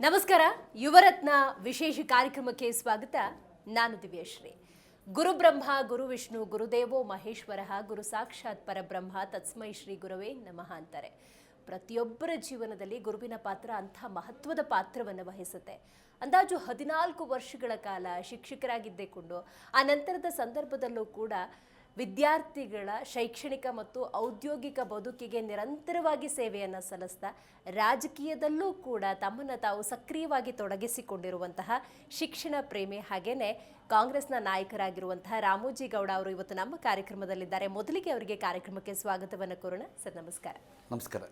ನಮಸ್ಕಾರ, ಯುವರತ್ನ ವಿಶೇಷ ಕಾರ್ಯಕ್ರಮಕ್ಕೆ ಸ್ವಾಗತ. ನಾನು ದಿವ್ಯಶ್ರೀ. ಗುರುಬ್ರಹ್ಮ ಗುರು ವಿಷ್ಣು ಗುರುದೇವೋ ಮಹೇಶ್ವರ, ಗುರು ಸಾಕ್ಷಾತ್ ಪರಬ್ರಹ್ಮ ತತ್ಸ್ಮೈ ಶ್ರೀ ಗುರುವೇ ನಮಃ ಅಂತಾರೆ. ಪ್ರತಿಯೊಬ್ಬರ ಜೀವನದಲ್ಲಿ ಗುರುವಿನ ಪಾತ್ರ ಅಂಥ ಮಹತ್ವದ ಪಾತ್ರವನ್ನು ವಹಿಸುತ್ತೆ. ಅಂದಾಜು ಹದಿನಾಲ್ಕು ವರ್ಷಗಳ ಕಾಲ ಶಿಕ್ಷಕರಾಗಿದ್ದೇ ಕೊಂಡು, ಆ ನಂತರದ ಸಂದರ್ಭದಲ್ಲೂ ಕೂಡ ವಿದ್ಯಾರ್ಥಿಗಳ ಶೈಕ್ಷಣಿಕ ಮತ್ತು ಔದ್ಯೋಗಿಕ ಬದುಕಿಗೆ ನಿರಂತರವಾಗಿ ಸೇವೆಯನ್ನು ಸಲ್ಲಿಸ್ತಾ ರಾಜಕೀಯದಲ್ಲೂ ಕೂಡ ತಮ್ಮನ್ನು ತಾವು ಸಕ್ರಿಯವಾಗಿ ತೊಡಗಿಸಿಕೊಂಡಿರುವಂತಹ ಶಿಕ್ಷಣ ಪ್ರೇಮಿ ಹಾಗೇನೆ ಕಾಂಗ್ರೆಸ್ನ ನಾಯಕರಾಗಿರುವಂತಹ ರಾಮೋಜಿ ಗೌಡ ಅವರು ಇವತ್ತು ನಮ್ಮ ಕಾರ್ಯಕ್ರಮದಲ್ಲಿದ್ದಾರೆ. ಮೊದಲಿಗೆ ಅವರಿಗೆ ಕಾರ್ಯಕ್ರಮಕ್ಕೆ ಸ್ವಾಗತವನ್ನು ಕೋರೋಣ. ಸರ್ ನಮಸ್ಕಾರ. ನಮಸ್ಕಾರ.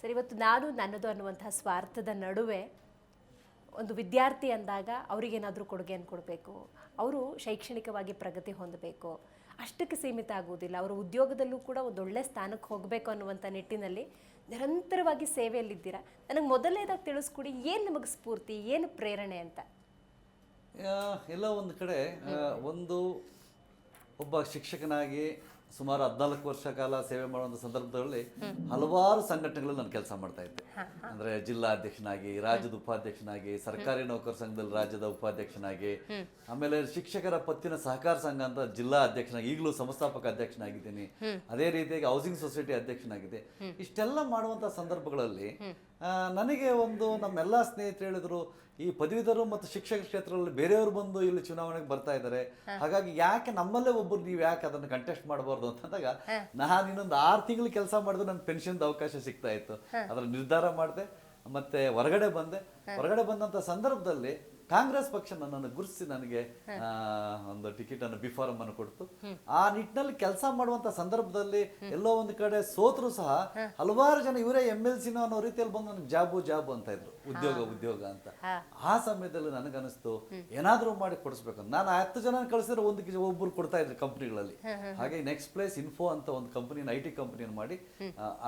ಸರ್ ಇವತ್ತು ನಾನು ನನ್ನದು ಅನ್ನುವಂತಹ ಸ್ವಾರ್ಥದ ನಡುವೆ ಒಂದು ವಿದ್ಯಾರ್ಥಿ ಅಂದಾಗ ಅವರಿಗೇನಾದರೂ ಕೊಡುಗೆಯನ್ನು ಕೊಡಬೇಕು. ಅವರು ಶೈಕ್ಷಣಿಕವಾಗಿ ಪ್ರಗತಿ ಹೊಂದಬೇಕು. ಅಷ್ಟಕ್ಕೆ ಸೀಮಿತ ಆಗುವುದಿಲ್ಲ. ಅವರ ಉದ್ಯೋಗದಲ್ಲೂ ಕೂಡ ಒಂದು ಒಳ್ಳೆ ಸ್ಥಾನಕ್ಕೆ ಹೋಗಬೇಕು ಅನ್ನುವಂಥ ನಿಟ್ಟಿನಲ್ಲಿ ನಿರಂತರವಾಗಿ ಸೇವೆಯಲ್ಲಿದ್ದೀರಾ? ನನಗೆ ಮೊದಲನೇದಾಗಿ ತಿಳಿಸ್ಕೊಡಿ, ಏನು ನಮಗೆ ಸ್ಫೂರ್ತಿ, ಏನು ಪ್ರೇರಣೆ ಅಂತ? ಎಲ್ಲ ಒಂದು ಕಡೆ ಒಂದು ಒಬ್ಬ ಶಿಕ್ಷಕನಾಗಿ ಸುಮಾರು ಹದಿನಾಲ್ಕು ವರ್ಷ ಕಾಲ ಸೇವೆ ಮಾಡುವಂಥ ಸಂದರ್ಭದಲ್ಲಿ ಹಲವಾರು ಸಂಘಟನೆಗಳಲ್ಲಿ ನಾನು ಕೆಲಸ ಮಾಡ್ತಾ ಇದ್ದೆ. ಅಂದ್ರೆ ಜಿಲ್ಲಾ ಅಧ್ಯಕ್ಷನಾಗಿ ರಾಜ್ಯದ ಉಪಾಧ್ಯಕ್ಷನಾಗಿ ಸರ್ಕಾರಿ ನೌಕರ ಸಂಘದಲ್ಲಿ ರಾಜ್ಯದ ಉಪಾಧ್ಯಕ್ಷನಾಗಿ ಆಮೇಲೆ ಶಿಕ್ಷಕರ ಪತ್ತಿನ ಸಹಕಾರ ಸಂಘ ಅಂತ ಜಿಲ್ಲಾ ಅಧ್ಯಕ್ಷನಾಗಿ ಈಗಲೂ ಸಂಸ್ಥಾಪಕ ಅಧ್ಯಕ್ಷನಾಗಿದ್ದೀನಿ. ಅದೇ ರೀತಿಯಾಗಿ ಹೌಸಿಂಗ್ ಸೊಸೈಟಿ ಅಧ್ಯಕ್ಷನಾಗಿದೆ. ಇಷ್ಟೆಲ್ಲ ಮಾಡುವಂಥ ಸಂದರ್ಭಗಳಲ್ಲಿ ನನಗೆ ಒಂದು ನಮ್ಮೆಲ್ಲ ಸ್ನೇಹಿತರು ಹೇಳಿದ್ರು ಈ ಪದವೀಧರು ಮತ್ತು ಶಿಕ್ಷಕ ಕ್ಷೇತ್ರದಲ್ಲಿ ಬೇರೆಯವರು ಬಂದು ಇಲ್ಲಿ ಚುನಾವಣೆಗೆ ಬರ್ತಾ ಇದ್ದಾರೆ. ಹಾಗಾಗಿ ಯಾಕೆ ನಮ್ಮಲ್ಲೇ ಒಬ್ಬರು ನೀವು ಯಾಕೆ ಅದನ್ನು ಕಂಟೆಸ್ಟ್ ಮಾಡಬಾರ್ದು ಅಂತಂದಾಗ ನಾನು ಇನ್ನೊಂದು ಆರು ತಿಂಗಳು ಕೆಲಸ ಮಾಡಿದ್ರೆ ನನ್ನ ಪೆನ್ಷನ್ದು ಅವಕಾಶ ಸಿಗ್ತಾ ಇತ್ತು. ಅದರ ನಿರ್ಧಾರ ಮಾಡಿದೆ ಮತ್ತೆ ಹೊರಗಡೆ ಬಂದೆ. ಹೊರಗಡೆ ಬಂದಂಥ ಸಂದರ್ಭದಲ್ಲಿ ಕಾಂಗ್ರೆಸ್ ಪಕ್ಷ ನನ್ನನ್ನು ಗುರುತಿಸಿ ನನಗೆ ಒಂದು ಟಿಕೆಟ್ ಅನ್ನು ಬಿಫಾರಂ ಅನ್ನು ಕೊಡ್ತು. ಆ ನಿಟ್ಟಿನಲ್ಲಿ ಕೆಲಸ ಮಾಡುವಂತ ಸಂದರ್ಭದಲ್ಲಿ ಎಲ್ಲೋ ಒಂದು ಕಡೆ ಸೋತರು ಸಹ ಹಲವಾರು ಜನ ಇವರೇ ಎಂ ಎಲ್ ಸಿನೋ ಅನ್ನೋ ರೀತಿಯಲ್ಲಿ ಬಂದು ನನಗೆ ಜಾಬು ಜಾಬು ಅಂತ ಇದ್ರು. ಉದ್ಯೋಗ ಉದ್ಯೋಗ ಅಂತ. ಆ ಸಮಯದಲ್ಲಿ ನನಗನಿಸ್ತು ಏನಾದ್ರೂ ಮಾಡಿ ಕೊಡಿಸ್ಬೇಕು. ಅಂತ ನಾನು ಹತ್ತು ಜನ ಕಳಿಸಿದ್ರೆ ಒಂದು ಒಬ್ಬರು ಕೊಡ್ತಾ ಇದ್ರು ಕಂಪ್ನಿಗಳಲ್ಲಿ ಹಾಗೆ ನೆಕ್ಸ್ಟ್ ಪ್ಲೇಸ್ ಇನ್ಫೋ ಅಂತ ಒಂದು ಕಂಪನಿನ ಐ ಟಿ ಕಂಪನಿಯನ್ನು ಮಾಡಿ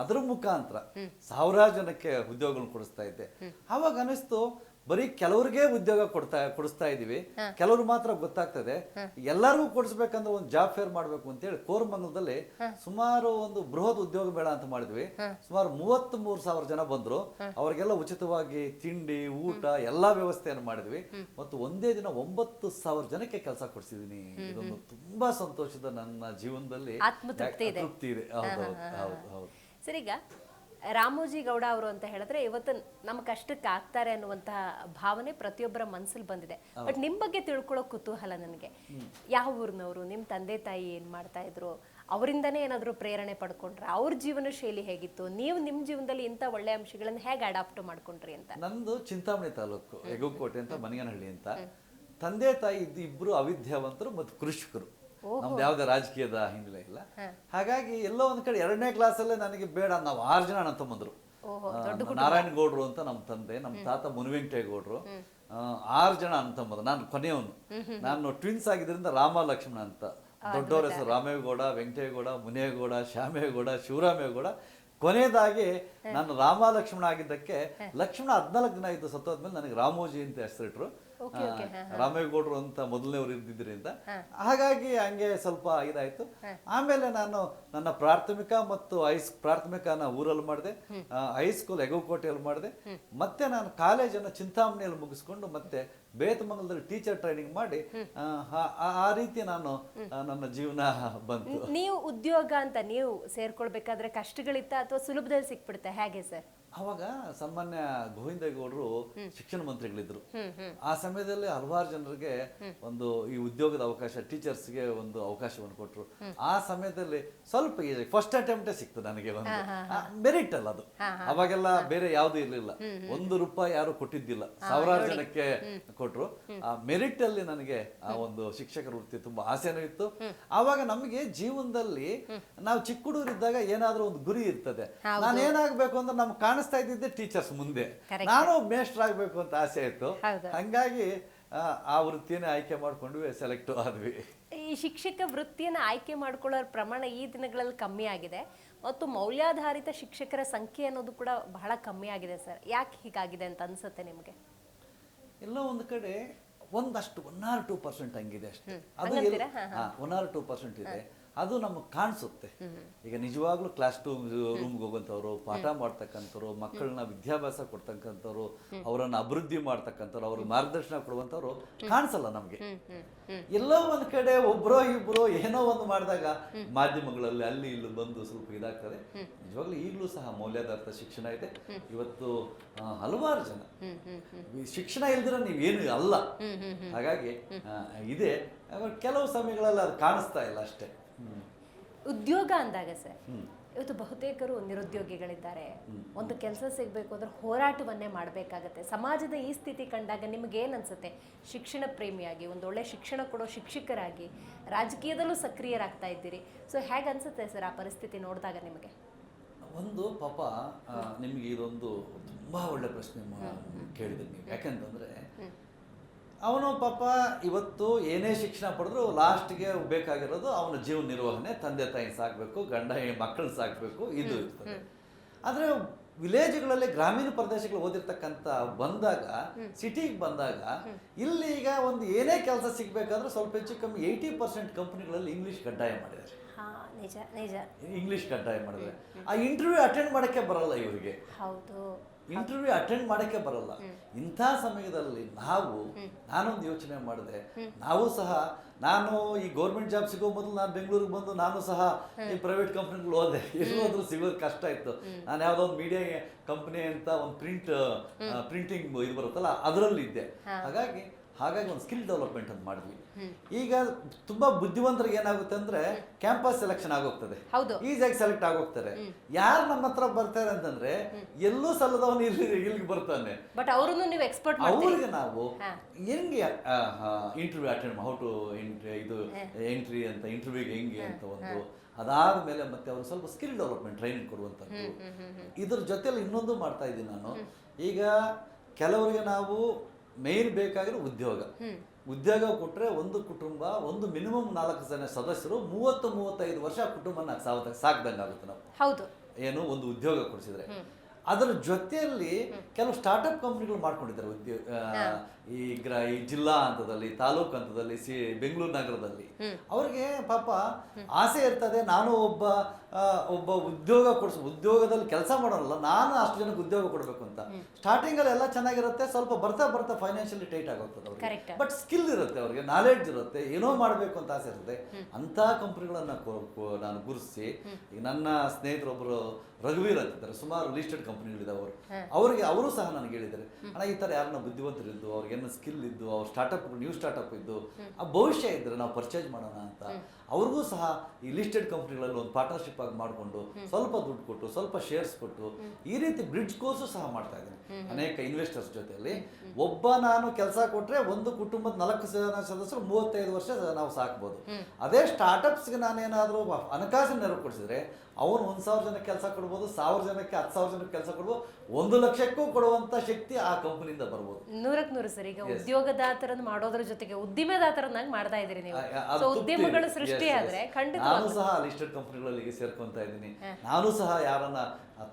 ಅದ್ರ ಮುಖಾಂತರ ಸಾವಿರಾರು ಜನಕ್ಕೆ ಉದ್ಯೋಗಗಳನ್ನು ಕೊಡಿಸ್ತಾ ಇದ್ದೆ. ಅವಾಗ ಅನಿಸ್ತು ಬರೀ ಕೆಲವ್ರಿಗೆ ಉದ್ಯೋಗ ಕೊಡ್ತಾ ಕೊಡಿಸ್ತಾ ಇದೀವಿ. ಕೆಲವ್ರು ಮಾತ್ರ ಗೊತ್ತಾಗ್ತದೆ. ಎಲ್ಲರಿಗೂ ಕೊಡಿಸ್ಬೇಕಂದ್ರೆ ಒಂದು ಜಾಬ್ ಫೇರ್ ಮಾಡ್ಬೇಕು ಅಂತ ಹೇಳಿ ಕೋರ್ಮಂಗಲದಲ್ಲಿ ಸುಮಾರು ಒಂದು ಬೃಹತ್ ಉದ್ಯೋಗ ಮೇಳ ಅಂತ ಮಾಡಿದ್ವಿ. ಸುಮಾರು ಮೂವತ್ತ್ ಮೂರ್ ಸಾವಿರ ಜನ ಬಂದ್ರು. ಅವ್ರಿಗೆಲ್ಲ ಉಚಿತವಾಗಿ ತಿಂಡಿ ಊಟ ಎಲ್ಲಾ ವ್ಯವಸ್ಥೆಯನ್ನು ಮಾಡಿದ್ವಿ. ಮತ್ತು ಒಂದೇ ದಿನ ಒಂಬತ್ತು ಸಾವಿರ ಜನಕ್ಕೆ ಕೆಲಸ ಕೊಡಿಸಿದೀನಿ ಇದೊಂದು ತುಂಬಾ ಸಂತೋಷದ ನನ್ನ ಜೀವನದಲ್ಲಿ. ತೃಪ್ತಿ ಇದೆ. ಹೌದು ಹೌದು ಹೌದು. ಸರ್ ಈಗ ರಾಮೋಜಿ ಗೌಡ ಅವರು ಅಂತ ಹೇಳಿದ್ರೆ ಇವತ್ತು ನಮ್ಮ ಕಷ್ಟಕ್ಕೆ ಆಗ್ತಾರೆ ಅನ್ನುವಂತಹ ಭಾವನೆ ಪ್ರತಿಯೊಬ್ಬರ ಮನಸ್ಸಲ್ಲಿ ಬಂದಿದೆ. ಬಟ್ ನಿಮ್ಮ ಬಗ್ಗೆ ತಿಳ್ಕೊಳ್ಳೋ ಕುತೂಹಲ ನನಗೆ. ಯಾವ ಊರಿನವರು ನಿಮ್ಮ ತಂದೆ ತಾಯಿ ಏನು ಮಾಡ್ತಾ ಇದ್ರು ಅವರಿಂದನೇ ಏನಾದರೂ ಪ್ರೇರಣೆ ಪಡ್ಕೊಂಡ್ರೆ ಅವ್ರ ಜೀವನ ಶೈಲಿ ಹೇಗಿತ್ತು ನೀವು ನಿಮ್ಮ ಜೀವನದಲ್ಲಿ ಇಂಥ ಒಳ್ಳೆ ಅಂಶಗಳನ್ನು ಹೇಗೆ ಅಡಾಪ್ಟ್ ಮಾಡ್ಕೊಂಡ್ರಿ ಅಂತ? ನಂದು ಚಿಂತಾಮಣಿ ತಾಲೂಕು ಹೆಗೋಕೋಟೆ ಅಂತ ಮನಿಗನಹಳ್ಳಿ ಅಂತ. ತಂದೆ ತಾಯಿ ಇದ್ದು ಇಬ್ಬರು ಅವಿದ್ಯಾವಂತರು ಮತ್ತು ಕೃಷಿಕರು. ನಮ್ದು ಯಾವ್ದೇ ರಾಜಕೀಯದ ಹಿನ್ನೆಲೆ ಇಲ್ಲ. ಹಾಗಾಗಿ ಎಲ್ಲೋ ಒಂದ್ ಕಡೆ ಎರಡನೇ ಕ್ಲಾಸಲ್ಲೇ ನನಗೆ ಬೇಡ ನಾವು ಆರು ಜನ ನನ್ನ ತಮ್ಮಂದ್ರು ನಾರಾಯಣ ಗೌಡ್ರು ಅಂತ ನಮ್ಮ ತಂದೆ ನಮ್ಮ ತಾತ ಮುನಿವೆಂಕಟೇಗೌಡ್ರು ಆರು ಜನ ಅಣ್ಣ ತಮ್ಮಂದ್ರು ನಾನು ಕೊನೆಯವನು. ನಾನು ಟ್ವಿನ್ಸ್ ಆಗಿದ್ರಿಂದ ರಾಮ ಲಕ್ಷ್ಮಣ ಅಂತ ದೊಡ್ಡವರ ಹೆಸರು ರಾಮೇಗೌಡ ವೆಂಕಟೇಗೌಡ ಮುನೇಗೌಡ ಶ್ಯಾಮೇಗೌಡ ಶಿವರಾಮೇಗೌಡ ಕೊನೆಯದಾಗಿ ನಾನು ರಾಮ ಲಕ್ಷ್ಮಣ ಆಗಿದ್ದಕ್ಕೆ ಲಕ್ಷ್ಮಣ ಹದಿನಾಲ್ಕು ದಿನ ಇದ್ದು ಸತ್ತೋದ್ಮೇಲೆ ನನಗೆ ರಾಮೋಜಿ ಅಂತ ಹೆಸರಿಟ್ರು. ರಾಮೇಗೌಡರು ಅಂತ ಮೊದಲನೇವ್ರು ಅಂತ. ಹಾಗಾಗಿ ಹಂಗೆ ಸ್ವಲ್ಪ ಇದಾಯ್ತು. ಆಮೇಲೆ ನಾನು ನನ್ನ ಪ್ರಾಥಮಿಕ ಮತ್ತು ಹೈಸ್ ಪ್ರಾಥಮಿಕನ ಊರಲ್ಲಿ ಮಾಡಿದೆ. ಹೈಸ್ಕೂಲ್ ಹೆಗೋಕೋಟೆಯಲ್ಲಿ ಮಾಡಿದೆ. ಮತ್ತೆ ನಾನು ಕಾಲೇಜನ್ನು ಚಿಂತಾಮಣಿಯಲ್ಲಿ ಮುಗಿಸ್ಕೊಂಡು ಮತ್ತೆ ಬೇತಮಂಗಲದಲ್ಲಿ ಟೀಚರ್ ಟ್ರೈನಿಂಗ್ ಮಾಡಿ ಆ, ರೀತಿ ನಾನು ನನ್ನ ಜೀವನ ಬಂತು. ನೀವು ಉದ್ಯೋಗ ಅಂತ ನೀವು ಸೇರ್ಕೊಳ್ಬೇಕಾದ್ರೆ ಕಷ್ಟಗಳಿತ್ತ ಅಥವಾ ಸುಲಭದಲ್ಲಿ ಸಿಕ್ಬಿಡುತ್ತೆ? ಹೇಗೆ ಸರ್? ಅವಾಗ ಸನ್ಮಾನ್ಯ ಗೋವಿಂದೇಗೌಡರು ಶಿಕ್ಷಣ ಮಂತ್ರಿಗಳಿದ್ರು. ಆ ಸಮಯದಲ್ಲಿ ಹಲವಾರು ಜನರಿಗೆ ಒಂದು ಈ ಉದ್ಯೋಗದ ಅವಕಾಶ ಟೀಚರ್ಸ್ಗೆ ಒಂದು ಅವಕಾಶವನ್ನು ಕೊಟ್ಟರು ಆ ಸಮಯದಲ್ಲಿ ಸ್ವಲ್ಪ ಫಸ್ಟ್ ಅಟೆಂಪ್ಟೇ ಸಿಕ್ತು ನನಗೆ ಒಂದು. ಮೆರಿಟ್ ಅಲ್ಲ ಅದು. ಅವಾಗೆಲ್ಲ ಬೇರೆ ಯಾವುದು ಇರಲಿಲ್ಲ. ಒಂದು ರೂಪಾಯಿ ಯಾರು ಕೊಟ್ಟಿದ್ದಿಲ್ಲ. ಸಾವಿರಾರು ಜನಕ್ಕೆ ಕೊಟ್ಟರು ಆ ಮೆರಿಟ್ ಅಲ್ಲಿ ನನಗೆ ಆ ಒಂದು ಶಿಕ್ಷಕರ ವೃತ್ತಿ ತುಂಬಾ ಆಸೆನೂ ಇತ್ತು. ಅವಾಗ ನಮಗೆ ಜೀವನದಲ್ಲಿ ನಾವು ಚಿಕ್ಕ ಹುಡುಗರಿದ್ದಾಗ ಏನಾದ್ರೂ ಒಂದು ಗುರಿ ಇರ್ತದೆ. ನಾನು ಏನಾಗಬೇಕು ಅಂದ್ರೆ ನಮ್ಗೆ ಕಾಣಿಸ್ತಾ ಇದ್ದಿದ್ದೆ ಟೀಚರ್ಸ್ ಮುಂದೆ. ನಾನು ಮೇಸ್ಟರ್ ಆಗಬೇಕು ಅಂತ ಆಸೆ ಇತ್ತು. ಹಂಗಾಗಿ ಆ, ವೃತ್ತಿಯನ್ನು ಆಯ್ಕೆ ಮಾಡಿಕೊಂಡ್ವಿ ಸೆಲೆಕ್ಟ್ ಆದ್ವಿ. ಈ ಶಿಕ್ಷಕ ವೃತ್ತಿಯನ್ನು ಆಯ್ಕೆ ಮಾಡ್ಕೊಳ್ಳೋರ ಪ್ರಮಾಣ ಈ ದಿನಗಳಲ್ಲಿ ಕಮ್ಮಿ ಆಗಿದೆ. ಮತ್ತು ಮೌಲ್ಯಾಧಾರಿತ ಶಿಕ್ಷಕರ ಸಂಖ್ಯೆ ಅನ್ನೋದು ಕೂಡ ಬಹಳ ಕಮ್ಮಿ ಆಗಿದೆ ಸರ್. ಯಾಕೆ ಹೀಗಾಗಿದೆ ಅಂತ ಅನ್ಸುತ್ತೆ ನಿಮಗೆ? ಎಲ್ಲೋ ಒಂದು ಕಡೆ ಒಂದಷ್ಟು ಒನ್ ಆರ್ ಟೂ ಪರ್ಸೆಂಟ್ ಹಂಗಿದೆ ಅಷ್ಟೇ? ಒನ್ ಆರ್ ಟೂ ಪರ್ಸೆಂಟ್ ಇದೆ. ಅದು ನಮಗೆ ಕಾಣಿಸುತ್ತೆ. ಈಗ ನಿಜವಾಗ್ಲೂ ಕ್ಲಾಸ್ ಟು ರೂಮ್ಗೆ ಹೋಗುವಂಥವ್ರು ಪಾಠ ಮಾಡ್ತಕ್ಕಂಥವ್ರು ಮಕ್ಕಳನ್ನ ವಿದ್ಯಾಭ್ಯಾಸ ಕೊಡ್ತಕ್ಕಂಥವ್ರು ಅವರನ್ನು ಅಭಿವೃದ್ಧಿ ಮಾಡ್ತಕ್ಕಂಥವ್ರು ಅವ್ರಿಗೆ ಮಾರ್ಗದರ್ಶನ ಕೊಡುವಂಥವ್ರು ಕಾಣಿಸಲ್ಲ ನಮಗೆ. ಎಲ್ಲೋ ಒಂದು ಕಡೆ ಒಬ್ಬರೋ ಇಬ್ಬರೋ ಏನೋ ಒಂದು ಮಾಡಿದಾಗ ಮಾಧ್ಯಮಗಳಲ್ಲಿ ಅಲ್ಲಿ ಇಲ್ಲಿ ಬಂದು ಸ್ವಲ್ಪ ಇದಾಗ್ತದೆ. ನಿಜವಾಗ್ಲೂ ಈಗಲೂ ಸಹ ಮೌಲ್ಯಾಧಾರಿತ ಶಿಕ್ಷಣ ಇದೆ. ಇವತ್ತು ಹಲವಾರು ಜನ. ಈ ಶಿಕ್ಷಣ ಇಲ್ದಿರ ನೀವೇನು ಅಲ್ಲ. ಹಾಗಾಗಿ ಇದೆ. ಕೆಲವು ಸಮಯಗಳಲ್ಲಿ ಅದು ಕಾಣಿಸ್ತಾ ಇಲ್ಲ ಅಷ್ಟೇ. ಉದ್ಯೋಗ ಅಂದಾಗ ಸರ್ ಇವತ್ತು ಬಹುತೇಕರು ನಿರುದ್ಯೋಗಿಗಳಿದ್ದಾರೆ. ಒಂದು ಕೆಲಸ ಸಿಗಬೇಕು ಅಂದ್ರೆ ಹೋರಾಟವನ್ನೇ ಮಾಡಬೇಕಾಗತ್ತೆ. ಸಮಾಜದ ಈ ಸ್ಥಿತಿ ಕಂಡಾಗ ನಿಮ್ಗೆ ಏನ್ ಅನ್ಸುತ್ತೆ? ಶಿಕ್ಷಣ ಪ್ರೇಮಿಯಾಗಿ ಒಂದು ಒಳ್ಳೆ ಶಿಕ್ಷಣ ಕೊಡೋ ಶಿಕ್ಷಕರಾಗಿ ರಾಜಕೀಯದಲ್ಲೂ ಸಕ್ರಿಯರಾಗ್ತಾ ಇದ್ದೀರಿ. ಸೊ ಹೇಗೆ ಅನ್ಸುತ್ತೆ ಸರ್ ಆ ಪರಿಸ್ಥಿತಿ ನೋಡಿದಾಗ ನಿಮಗೆ? ಒಂದು ಪಾಪ ನಿಮಗೆ ಇದೊಂದು ತುಂಬಾ ಒಳ್ಳೆ ಪ್ರಶ್ನೆ ಕೇಳಿದೆ ಕೇಳಿದ್ರಿ ನೀವು ಯಾಕೆಂತಂದ್ರೆ ಅವನು ಪಾಪ ಇವತ್ತು ಏನೇ ಶಿಕ್ಷಣ ಪಡೆದ್ರು ಲಾಸ್ಟ್ಗೆ ಬೇಕಾಗಿರೋದು ಅವನ ಜೀವನ ನಿರ್ವಹಣೆ ತಂದೆ ತಾಯಿ ಸಾಕಬೇಕು ಗಂಡ ಮಕ್ಕಳನ್ನ ಸಾಕಬೇಕು ಇದು ಇರ್ತದೆ. ಆದರೆ ವಿಲೇಜ್ಗಳಲ್ಲಿ ಗ್ರಾಮೀಣ ಪ್ರದೇಶಗಳು ಓದಿರ್ತಕ್ಕಂಥ ಬಂದಾಗ ಸಿಟಿಗೆ ಬಂದಾಗ ಇಲ್ಲಿ ಈಗ ಒಂದು ಏನೇ ಕೆಲಸ ಸಿಗಬೇಕಾದ್ರೆ ಸ್ವಲ್ಪ ಹೆಚ್ಚು ಕಮ್ಮಿ ಏಯ್ಟಿ ಪರ್ಸೆಂಟ್ ಕಂಪ್ನಿಗಳಲ್ಲಿ ಇಂಗ್ಲೀಷ್ ಕಡ್ಡಾಯ ಮಾಡಿದ್ದಾರೆ. ಹಾ ನಿಜ ನಿಜ. ಇಂಗ್ಲಿಷ್ ಕಡ್ಡಾಯ ಮಾಡಿದ್ರೆ ಆ ಇಂಟರ್ವ್ಯೂ ಅಟೆಂಡ್ ಮಾಡೋಕ್ಕೆ ಬರಲ್ಲ ಇವರಿಗೆ. ಹೌದು. ಇಂಟರ್ವ್ಯೂ ಅಟೆಂಡ್ ಮಾಡಕ್ಕೆ ಬರಲ್ಲ. ಇಂಥ ಸಮಯದಲ್ಲಿ ನಾವು ನಾನೊಂದು ಯೋಚನೆ ಮಾಡಿದೆ. ನಾವು ಸಹ ನಾನು ಈ ಗೌರ್ಮೆಂಟ್ ಜಾಬ್ ಸಿಗೋ ಮೊದಲು ನಾನು ಬೆಂಗಳೂರಿಗೆ ಬಂದು ನಾನು ಸಹ ಈ ಪ್ರೈವೇಟ್ ಕಂಪ್ನಿಗಳು ಹೋದೆ. ಎಲ್ಲೋದ್ರೂ ಸಿಗೋದು ಕಷ್ಟ ಇತ್ತು. ನಾನು ಯಾವುದೋ ಒಂದು ಮೀಡಿಯಾ ಕಂಪ್ನಿ ಅಂತ ಒಂದು ಪ್ರಿಂಟ್ ಪ್ರಿಂಟಿಂಗ್ ಇದು ಬರುತ್ತಲ್ಲ ಅದರಲ್ಲಿದ್ದೆ. ಹಾಗಾಗಿ ಹಾಗಾಗಿ ಒಂದು ಸ್ಕಿಲ್ ಡೆವಲಪ್ಮೆಂಟ್ ಅಂತ ಮಾಡಿದ್ವಿ. ಈಗ ತುಂಬಾ ಬುದ್ಧಿವಂತರಿಗೆ ಏನಾಗುತ್ತೆ ಅಂದ್ರೆ ಕ್ಯಾಂಪಸ್ ಸೆಲೆಕ್ಷನ್ ಆಗೋಗ್ತದೆ. ಈಸಿಯಾಗಿ ಸೆಲೆಕ್ಟ್ ಆಗೋಗ್ತಾರೆ. ಯಾರು ನಮ್ಮ ಹತ್ರ ಬರ್ತಾರೆ ಅಂತಂದ್ರೆ ಎಲ್ಲೂ ಸಲ್ಲದವನು ಇಲ್ಲಿ ಇಲ್ಲಿಗೆ ಬರ್ತಾನೆ. ಬಟ್ ಅವ್ರನ್ನು ನೀವು ಎಕ್ಸ್ಪರ್ಟ್ ಅವ್ರಿಗೆ ನಾವು. ಹೆಂಗೆ ಇಂಟರ್ವ್ಯೂ ಅಟೆಂಡ್ ಹೌ ಟು ಇದು ಎಂಟ್ರಿ ಅಂತ ಇಂಟರ್ವ್ಯೂಗೆ ಹೆಂಗೆ ಅಂತ ಒಂದು ಅದಾದ ಮೇಲೆ ಮತ್ತೆ ಅವರು ಸ್ವಲ್ಪ ಸ್ಕಿಲ್ ಡೆವಲಪ್ಮೆಂಟ್ ಟ್ರೈನಿಂಗ್ ಕೊಡುವಂಥದ್ದು. ಇದ್ರ ಜೊತೆಲಿ ಇನ್ನೊಂದು ಮಾಡ್ತಾ ಇದ್ದೀನಿ ನಾನು. ಈಗ ಕೆಲವರಿಗೆ ನಾವು ಮೇನ್ ಬೇಕಾಗಿರೋ ಉದ್ಯೋಗ. ಉದ್ಯೋಗ ಕೊಟ್ಟರೆ ಒಂದು ಕುಟುಂಬ ಒಂದು ಮಿನಿಮಮ್ ನಾಲ್ಕು ಜನ ಸದಸ್ಯರು ಮೂವತ್ತು ಮೂವತ್ತೈದು ವರ್ಷ ಕುಟುಂಬನ ಸಾಕ್ದಂಗಾಗುತ್ತೆ ನಾವು. ಹೌದು. ಏನು ಒಂದು ಉದ್ಯೋಗ ಕೊಡಿಸಿದ್ರೆ. ಅದರ ಜೊತೆಯಲ್ಲಿ ಕೆಲವು ಸ್ಟಾರ್ಟ್ಅಪ್ ಕಂಪ್ನಿಗಳು ಮಾಡ್ಕೊಂಡಿದ್ದಾರೆ. ಉದ್ಯೋಗ ಈ ಗ್ರ ಈ ಜಿಲ್ಲಾ ಹಂತದಲ್ಲಿ ತಾಲೂಕು ಹಂತದಲ್ಲಿ ಸಿ ಬೆಂಗಳೂರು ನಗರದಲ್ಲಿ. ಅವ್ರಿಗೆ ಪಾಪ ಆಸೆ ಇರ್ತದೆ ನಾನು ಒಬ್ಬ ಒಬ್ಬ ಉದ್ಯೋಗ ಕೊಡಿಸ್ ಉದ್ಯೋಗದಲ್ಲಿ ಕೆಲಸ ಮಾಡೋಲ್ಲ ನಾನು ಅಷ್ಟು ಜನಕ್ಕೆ ಉದ್ಯೋಗ ಕೊಡಬೇಕು ಅಂತ. ಸ್ಟಾರ್ಟಿಂಗ್ ಅಲ್ಲಿ ಎಲ್ಲ ಚೆನ್ನಾಗಿರುತ್ತೆ ಸ್ವಲ್ಪ ಬರ್ತಾ ಬರ್ತಾ ಫೈನಾನ್ಷಿಯಲಿ ಟೈಟ್ ಆಗೋಗ್ತದೆ ಅವ್ರಿಗೆ. ಬಟ್ ಸ್ಕಿಲ್ ಇರುತ್ತೆ ಅವ್ರಿಗೆ ನಾಲೆಡ್ಜ್ ಇರುತ್ತೆ ಏನೋ ಮಾಡಬೇಕು ಅಂತ ಆಸೆ ಇರುತ್ತೆ ಅಂಥ ಕಂಪ್ನಿಗಳನ್ನ ನಾನು ಗುರುಸಿ ಈಗ ನನ್ನ ಸ್ನೇಹಿತರೊಬ್ಬರು ರಘುವೀರ್ ಅಂತಿದ್ದಾರೆ. ಸುಮಾರು ಲಿಸ್ಟೆಡ್ ಕಂಪ್ನಿಗಳಿದ್ದಾವೆ ಅವರು. ಅವರಿಗೆ ಅವರು ಸಹ ನನಗೆ ಹೇಳಿದ್ದಾರೆ. ಅಣ್ಣ ಈ ಥರ ಯಾರನ್ನ ಬುದ್ಧಿವಂತರಿದ್ದು ಅವ್ರಿಗೆ ಏನೋ ಸ್ಕಿಲ್ ಇದ್ದು ಅವ್ರ ಸ್ಟಾರ್ಟಪ್ ನ್ಯೂ ಸ್ಟಾರ್ಟಪ್ ಇದ್ದು ಆ ಭವಿಷ್ಯ ಇದ್ದರೆ ನಾವು ಪರ್ಚೇಸ್ ಮಾಡೋಣ ಅಂತ ಅವ್ರಿಗೂ ಸಹ ಈ ಲಿಸ್ಟೆಡ್ ಕಂಪ್ನಿಗಳಲ್ಲಿ ಒಂದು ಪಾರ್ಟ್ನರ್ಶಿಪ್ ಆಗಿ ಮಾಡಿಕೊಂಡು ಸ್ವಲ್ಪ ದುಡ್ಡು ಕೊಟ್ಟು ಸ್ವಲ್ಪ ಶೇರ್ಸ್ ಕೊಟ್ಟು ಈ ರೀತಿ ಬ್ರಿಡ್ಜ್ ಕೋರ್ಸು ಸಹ ಮಾಡ್ತಾ ಇದ್ದೀನಿ. ಅನೇಕ ಇನ್ವೆಸ್ಟರ್ಸ್ ಜೊತೆಯಲ್ಲಿ ಒಬ್ಬ ನಾನು ಕೆಲಸ ಕೊಟ್ಟರೆ ಒಂದು ಕುಟುಂಬದ ನಾಲ್ಕು ಜನ ಸದಸ್ಯರು ಮೂವತ್ತೈದು ವರ್ಷ ನಾವು ಸಾಕ್ಬೋದು. ಅದೇ ಸ್ಟಾರ್ಟಪ್ಸ್ಗೆ ನಾನೇನಾದರೂ ಹಣಕಾಸಿನ ನೆರವು ಕೊಡಿಸಿದ್ರೆ ಅವನು ಒಂದು ಸಾವಿರ ಜನ ಕೆಲಸ ಕೊಡ್ಬೋದು. ಸಾವಿರ ಜನಕ್ಕೆ ಹತ್ತು ಸಾವಿರ ಜನಕ್ಕೆ ಕೆಲಸ ಕೊಡ್ಬೋದು ಒಂದು ಲಕ್ಷಕ್ಕೂ ಕೊಡುವಂತ ಶಕ್ತಿ ಆ ಕಂಪನಿಯಿಂದ ಬರ್ಬೋದು. ನೂರಕ್ ನೂರು ಸರ್ ಈಗ ಉದ್ಯೋಗದಾತರನ್ನ ಮಾಡೋದ್ರ ಜೊತೆಗೆ ಉದ್ದಿಮೆದಾತರನ್ನಾಗಿ ಮಾಡ್ತಾ ಇದ್ದೀರಿ ನೀವು. ಉದ್ಯಮಗಳು ಸೃಷ್ಟಿ. ಆದ್ರೆ ಖಂಡಿತ ನಾನು ಸಹ ಲಿಸ್ಟೆಡ್ ಕಂಪನಿಗಳಲ್ಲಿ ಸೇರ್ಕೊಂತ ಇದ್ದೀನಿ. ನಾನು ಸಹ ಯಾರನ್ನ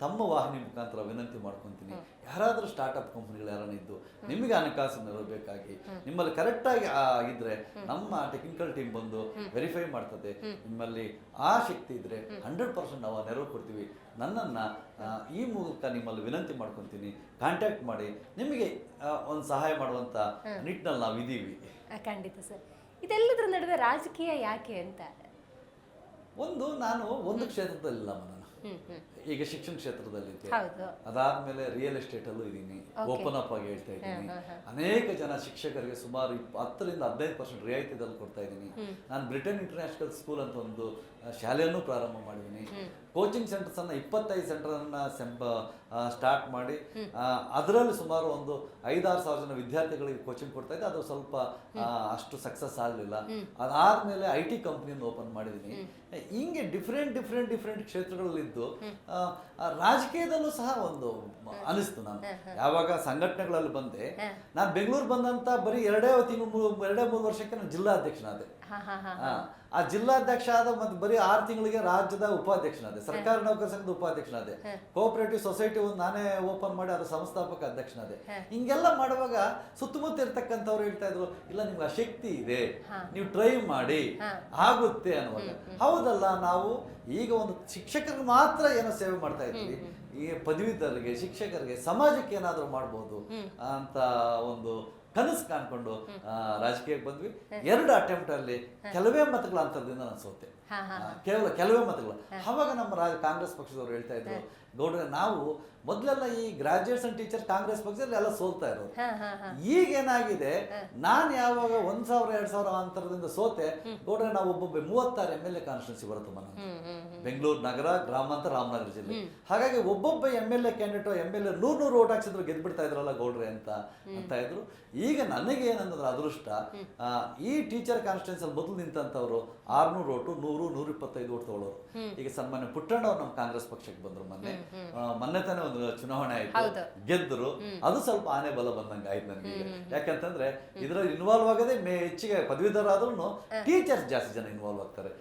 ತಮ್ಮ ವಾಹಿನಿ ಮುಖಾಂತರ ವಿನಂತಿ ಮಾಡ್ಕೊಂತೀನಿ. ಯಾರಾದರೂ ಸ್ಟಾರ್ಟ್ಅಪ್ ಕಂಪ್ನಿಗಳು ಯಾರನ್ನ ಇದ್ದು ನಿಮಗೆ ಹಣಕಾಸು ನೆರವು ಬೇಕಾಗಿ ನಿಮ್ಮಲ್ಲಿ ಕರೆಕ್ಟಾಗಿ ಆಗಿದ್ರೆ ನಮ್ಮ ಟೆಕ್ನಿಕಲ್ ಟೀಮ್ ಬಂದು ವೆರಿಫೈ ಮಾಡ್ತದೆ. ನಿಮ್ಮಲ್ಲಿ ಆ ಶಕ್ತಿ ಇದ್ರೆ ಹಂಡ್ರೆಡ್ ಪರ್ಸೆಂಟ್ ನಾವು ನೆರವು ಕೊಡ್ತೀವಿ. ನನ್ನನ್ನು ಈ ಮೂಲಕ ನಿಮ್ಮಲ್ಲಿ ವಿನಂತಿ ಮಾಡ್ಕೊತೀನಿ. ಕಾಂಟ್ಯಾಕ್ಟ್ ಮಾಡಿ. ನಿಮಗೆ ಒಂದು ಸಹಾಯ ಮಾಡುವಂಥ ನಿಟ್ಟಿನಲ್ಲಿ ನಾವು ಇದ್ದೀವಿ ಖಂಡಿತ ಸರ್. ಇದೆಲ್ಲದರ ನಡುವೆ ರಾಜಕೀಯ ಯಾಕೆ ಅಂತ? ಒಂದು ನಾನು ಒಂದು ಕ್ಷೇತ್ರದಲ್ಲಿಲ್ಲ ನಾನು ಈಗ ಶಿಕ್ಷಣ ಕ್ಷೇತ್ರದಲ್ಲಿದ್ದೆ ಹೌದು. ಅದಾದ್ಮೇಲೆ ರಿಯಲ್ ಎಸ್ಟೇಟ್ ಅಲ್ಲೂ ಇದ್ದೀನಿ ಓಪನ್ ಅಪ್ ಆಗಿ ಹೇಳ್ತಾ ಇದ್ದೀನಿ. ಅನೇಕ ಜನ ಶಿಕ್ಷಕರಿಗೆ ಸುಮಾರು ಇಪ್ಪ ಹತ್ತರಿಂದ ಹದಿನೈದು ಪರ್ಸೆಂಟ್ ರಿಯಾಯಿತಿ ಕೊಡ್ತಾ ಇದ್ದೀನಿ ನಾನು ಬ್ರಿಟನ್ ಇಂಟರ್ನ್ಯಾಷನಲ್ ಸ್ಕೂಲ್ ಅಂತ ಒಂದು ಶಾಲೆಯನ್ನು ಪ್ರಾರಂಭ ಮಾಡಿದ್ದೀನಿ. ಕೋಚಿಂಗ್ ಸೆಂಟರ್ಸ್ ಅನ್ನ ಇಪ್ಪತ್ತೈದು ಸೆಂಟರ್ ಅನ್ನ ಸೆಂಪ ಸ್ಟಾರ್ಟ್ ಮಾಡಿ ಅದರಲ್ಲಿ ಸುಮಾರು ಒಂದು ಐದಾರು ಸಾವಿರ ಜನ ವಿದ್ಯಾರ್ಥಿಗಳಿಗೆ ಕೋಚಿಂಗ್ ಕೊಡ್ತಾ ಇದ್ದೆ. ಅದು ಸ್ವಲ್ಪ ಅಷ್ಟು ಸಕ್ಸಸ್ ಆಗಲಿಲ್ಲ. ಅದಾದ್ಮೇಲೆ ಐ ಟಿ ಕಂಪ್ನಿಯನ್ನು ಓಪನ್ ಮಾಡಿದ್ದೀನಿ. ಹಿಂಗೆ ಡಿಫ್ರೆಂಟ್ ಡಿಫ್ರೆಂಟ್ ಡಿಫ್ರೆಂಟ್ ಕ್ಷೇತ್ರಗಳಲ್ಲಿದ್ದು ರಾಜಕೀಯದಲ್ಲೂ ಸಹ ಒಂದು ಅನಿಸ್ತು ನಾನು ಯಾವಾಗ ಸಂಘಟನೆಗಳಲ್ಲಿ ಬಂದೆ ನಾನು ಬೆಂಗಳೂರು ಬಂದಂತ ಬರೀ ಎರಡೇ ತಿಂಗಳು ಎರಡೇ ಮೂರು ವರ್ಷಕ್ಕೆ ನಾನು ಜಿಲ್ಲಾ ಆ, ಆ ಜಿಲ್ಲಾಧ್ಯಕ್ಷ ಆದ ಮತ್ತೆ ಬರೀ ಆರು ತಿಂಗಳಿಗೆ ರಾಜ್ಯದ ಉಪಾಧ್ಯಕ್ಷನಾದೆ ಸರ್ಕಾರಿ ನೌಕರ ಸಂಘದ ಉಪಾಧ್ಯಕ್ಷನಾದೆ. ಕೋಆಪರೇಟಿವ್ ಸೊಸೈಟಿ ಒಂದು ನಾನೇ ಓಪನ್ ಮಾಡಿ ಅದರ ಸಂಸ್ಥಾಪಕ ಅಧ್ಯಕ್ಷನಾದೆ. ಹಿಂಗೆಲ್ಲ ಮಾಡುವಾಗ ಸುತ್ತಮುತ್ತ ಇರ್ತಕ್ಕಂಥವ್ರು ಹೇಳ್ತಾ ಇದ್ರು ಇಲ್ಲ ನಿಮ್ಗೆ ಆ ಶಕ್ತಿ ಇದೆ. ನೀವು ಟ್ರೈ ಮಾಡಿ. ಆಗುತ್ತೆ ಅನ್ನುವಾಗ. ಹೌದಲ್ಲ ನಾವು ಈಗ ಒಂದು ಶಿಕ್ಷಕರಿಗೆ ಮಾತ್ರ ಏನೋ ಸೇವೆ ಮಾಡ್ತಾ ಇದ್ವಿ ಈ ಪದವೀಧರರಿಗೆ ಶಿಕ್ಷಕರಿಗೆ ಸಮಾಜಕ್ಕೆ ಏನಾದರೂ ಮಾಡ್ಬೋದು ಅಂತ ಒಂದು ಕನಸು ಕಾಣ್ಕೊಂಡು ರಾಜಕೀಯಕ್ಕೆ ಬಂದ್ವಿ. ಎರಡು ಅಟೆಂಪ್ಟ್ ಅಲ್ಲಿ ಕೆಲವೇ ಮತಗಳ ಅಂತರದಿಂದ ನಾನು ಸೋತೆ. ಕೇವಲ ಕೆಲವೇ ಮತಗಳು. ಅವಾಗ ನಮ್ಮ ರಾಜ ಕಾಂಗ್ರೆಸ್ ಪಕ್ಷದವರು ಹೇಳ್ತಾ ಇದ್ರು ಗೌಡ್ರೆ ನಾವು ಮೊದಲೆಲ್ಲ ಈ ಗ್ರಾಜುಯೇಟ್ಸ್ ಅಂಡ್ ಟೀಚರ್ ಕಾಂಗ್ರೆಸ್ ಪಕ್ಷದಲ್ಲಿ ಎಲ್ಲ ಸೋಲ್ತಾ ಇರೋದು. ಈಗೇನಾಗಿದೆ ನಾನು ಯಾವಾಗ ಒಂದ್ ಸಾವಿರ ಎರಡ್ ಸಾವಿರ ಅಂತರದಿಂದ ಸೋತೆ ಗೌಡ್ರೆ ನಾವು ಒಬ್ಬೊಬ್ಬ ಮೂವತ್ತಾರು ಎಂ ಎಲ್ ಎ ಕಾನ್ಸ್ಟಿಟ್ಯೂನ್ಸಿ ಬರುತ್ತೆ ಮನ ಬೆಂಗಳೂರು ನಗರ ಗ್ರಾಮಾಂತರ ರಾಮನಗರ ಜಿಲ್ಲೆ. ಹಾಗಾಗಿ ಒಬ್ಬೊಬ್ಬ M L A candidate M L A ನೂರ್ ನೂರು ಓಟ್ ಹಾಕ್ಸಿದ್ರು ಗೆದ್ಬಿಡ್ತಾ ಇದ್ರಲ್ಲ ಗೌಡ್ರೆ ಅಂತ ಅಂತ ಇದ್ರು. ಈಗ ನನಗೆ ಏನಂದ್ರೆ ಅದೃಷ್ಟ ಈ ಟೀಚರ್ ಕಾನ್ಸ್ಟಿಟ್ಯೂನ್ಸಿ ಅಲ್ಲಿ ಮೊದಲು ನಿಂತಂತವ್ರು ಆರ್ನೂರು ಓಟು ನೂರು ನೂರ ಇಪ್ಪತ್ತೈದು ಓಟ್ ತಗೊಳ್ಳೋರು ಈಗ ಸನ್ಮಾನ್ಯ ಪುಟ್ಟಣ್ಣ ಅವ್ರು ನಮ್ಮ ಕಾಂಗ್ರೆಸ್ ಪಕ್ಷಕ್ಕೆ ಬಂದ್ರು ಮೊನ್ನೆ. ಮೊನ್ನೆ ತಾನೇ ಒಂದು ಚುನಾವಣೆ ಆಯ್ತು. ಗೆದ್ರು ಗೆದ್ದರು. ಅದು ಸ್ವಲ್ಪ ಆನೆ ಬಲ ಬಂದಂಗ ಆಯ್ತು ನನಗೆ. ಯಾಕಂತಂದ್ರೆ ಇದ್ರಲ್ಲಿ ಇನ್ವಾಲ್ವ್ ಆಗದೆ ಮೇ ಹೆಚ್ಚಿಗೆ ಪದವೀಧರ ಆದ್ರೂ ಟೀಚರ್ಸ್ ಜಾಸ್ತಿ ಜನ ಇನ್ವಾಲ್ವ್ ಆಗ್ತಾರೆ.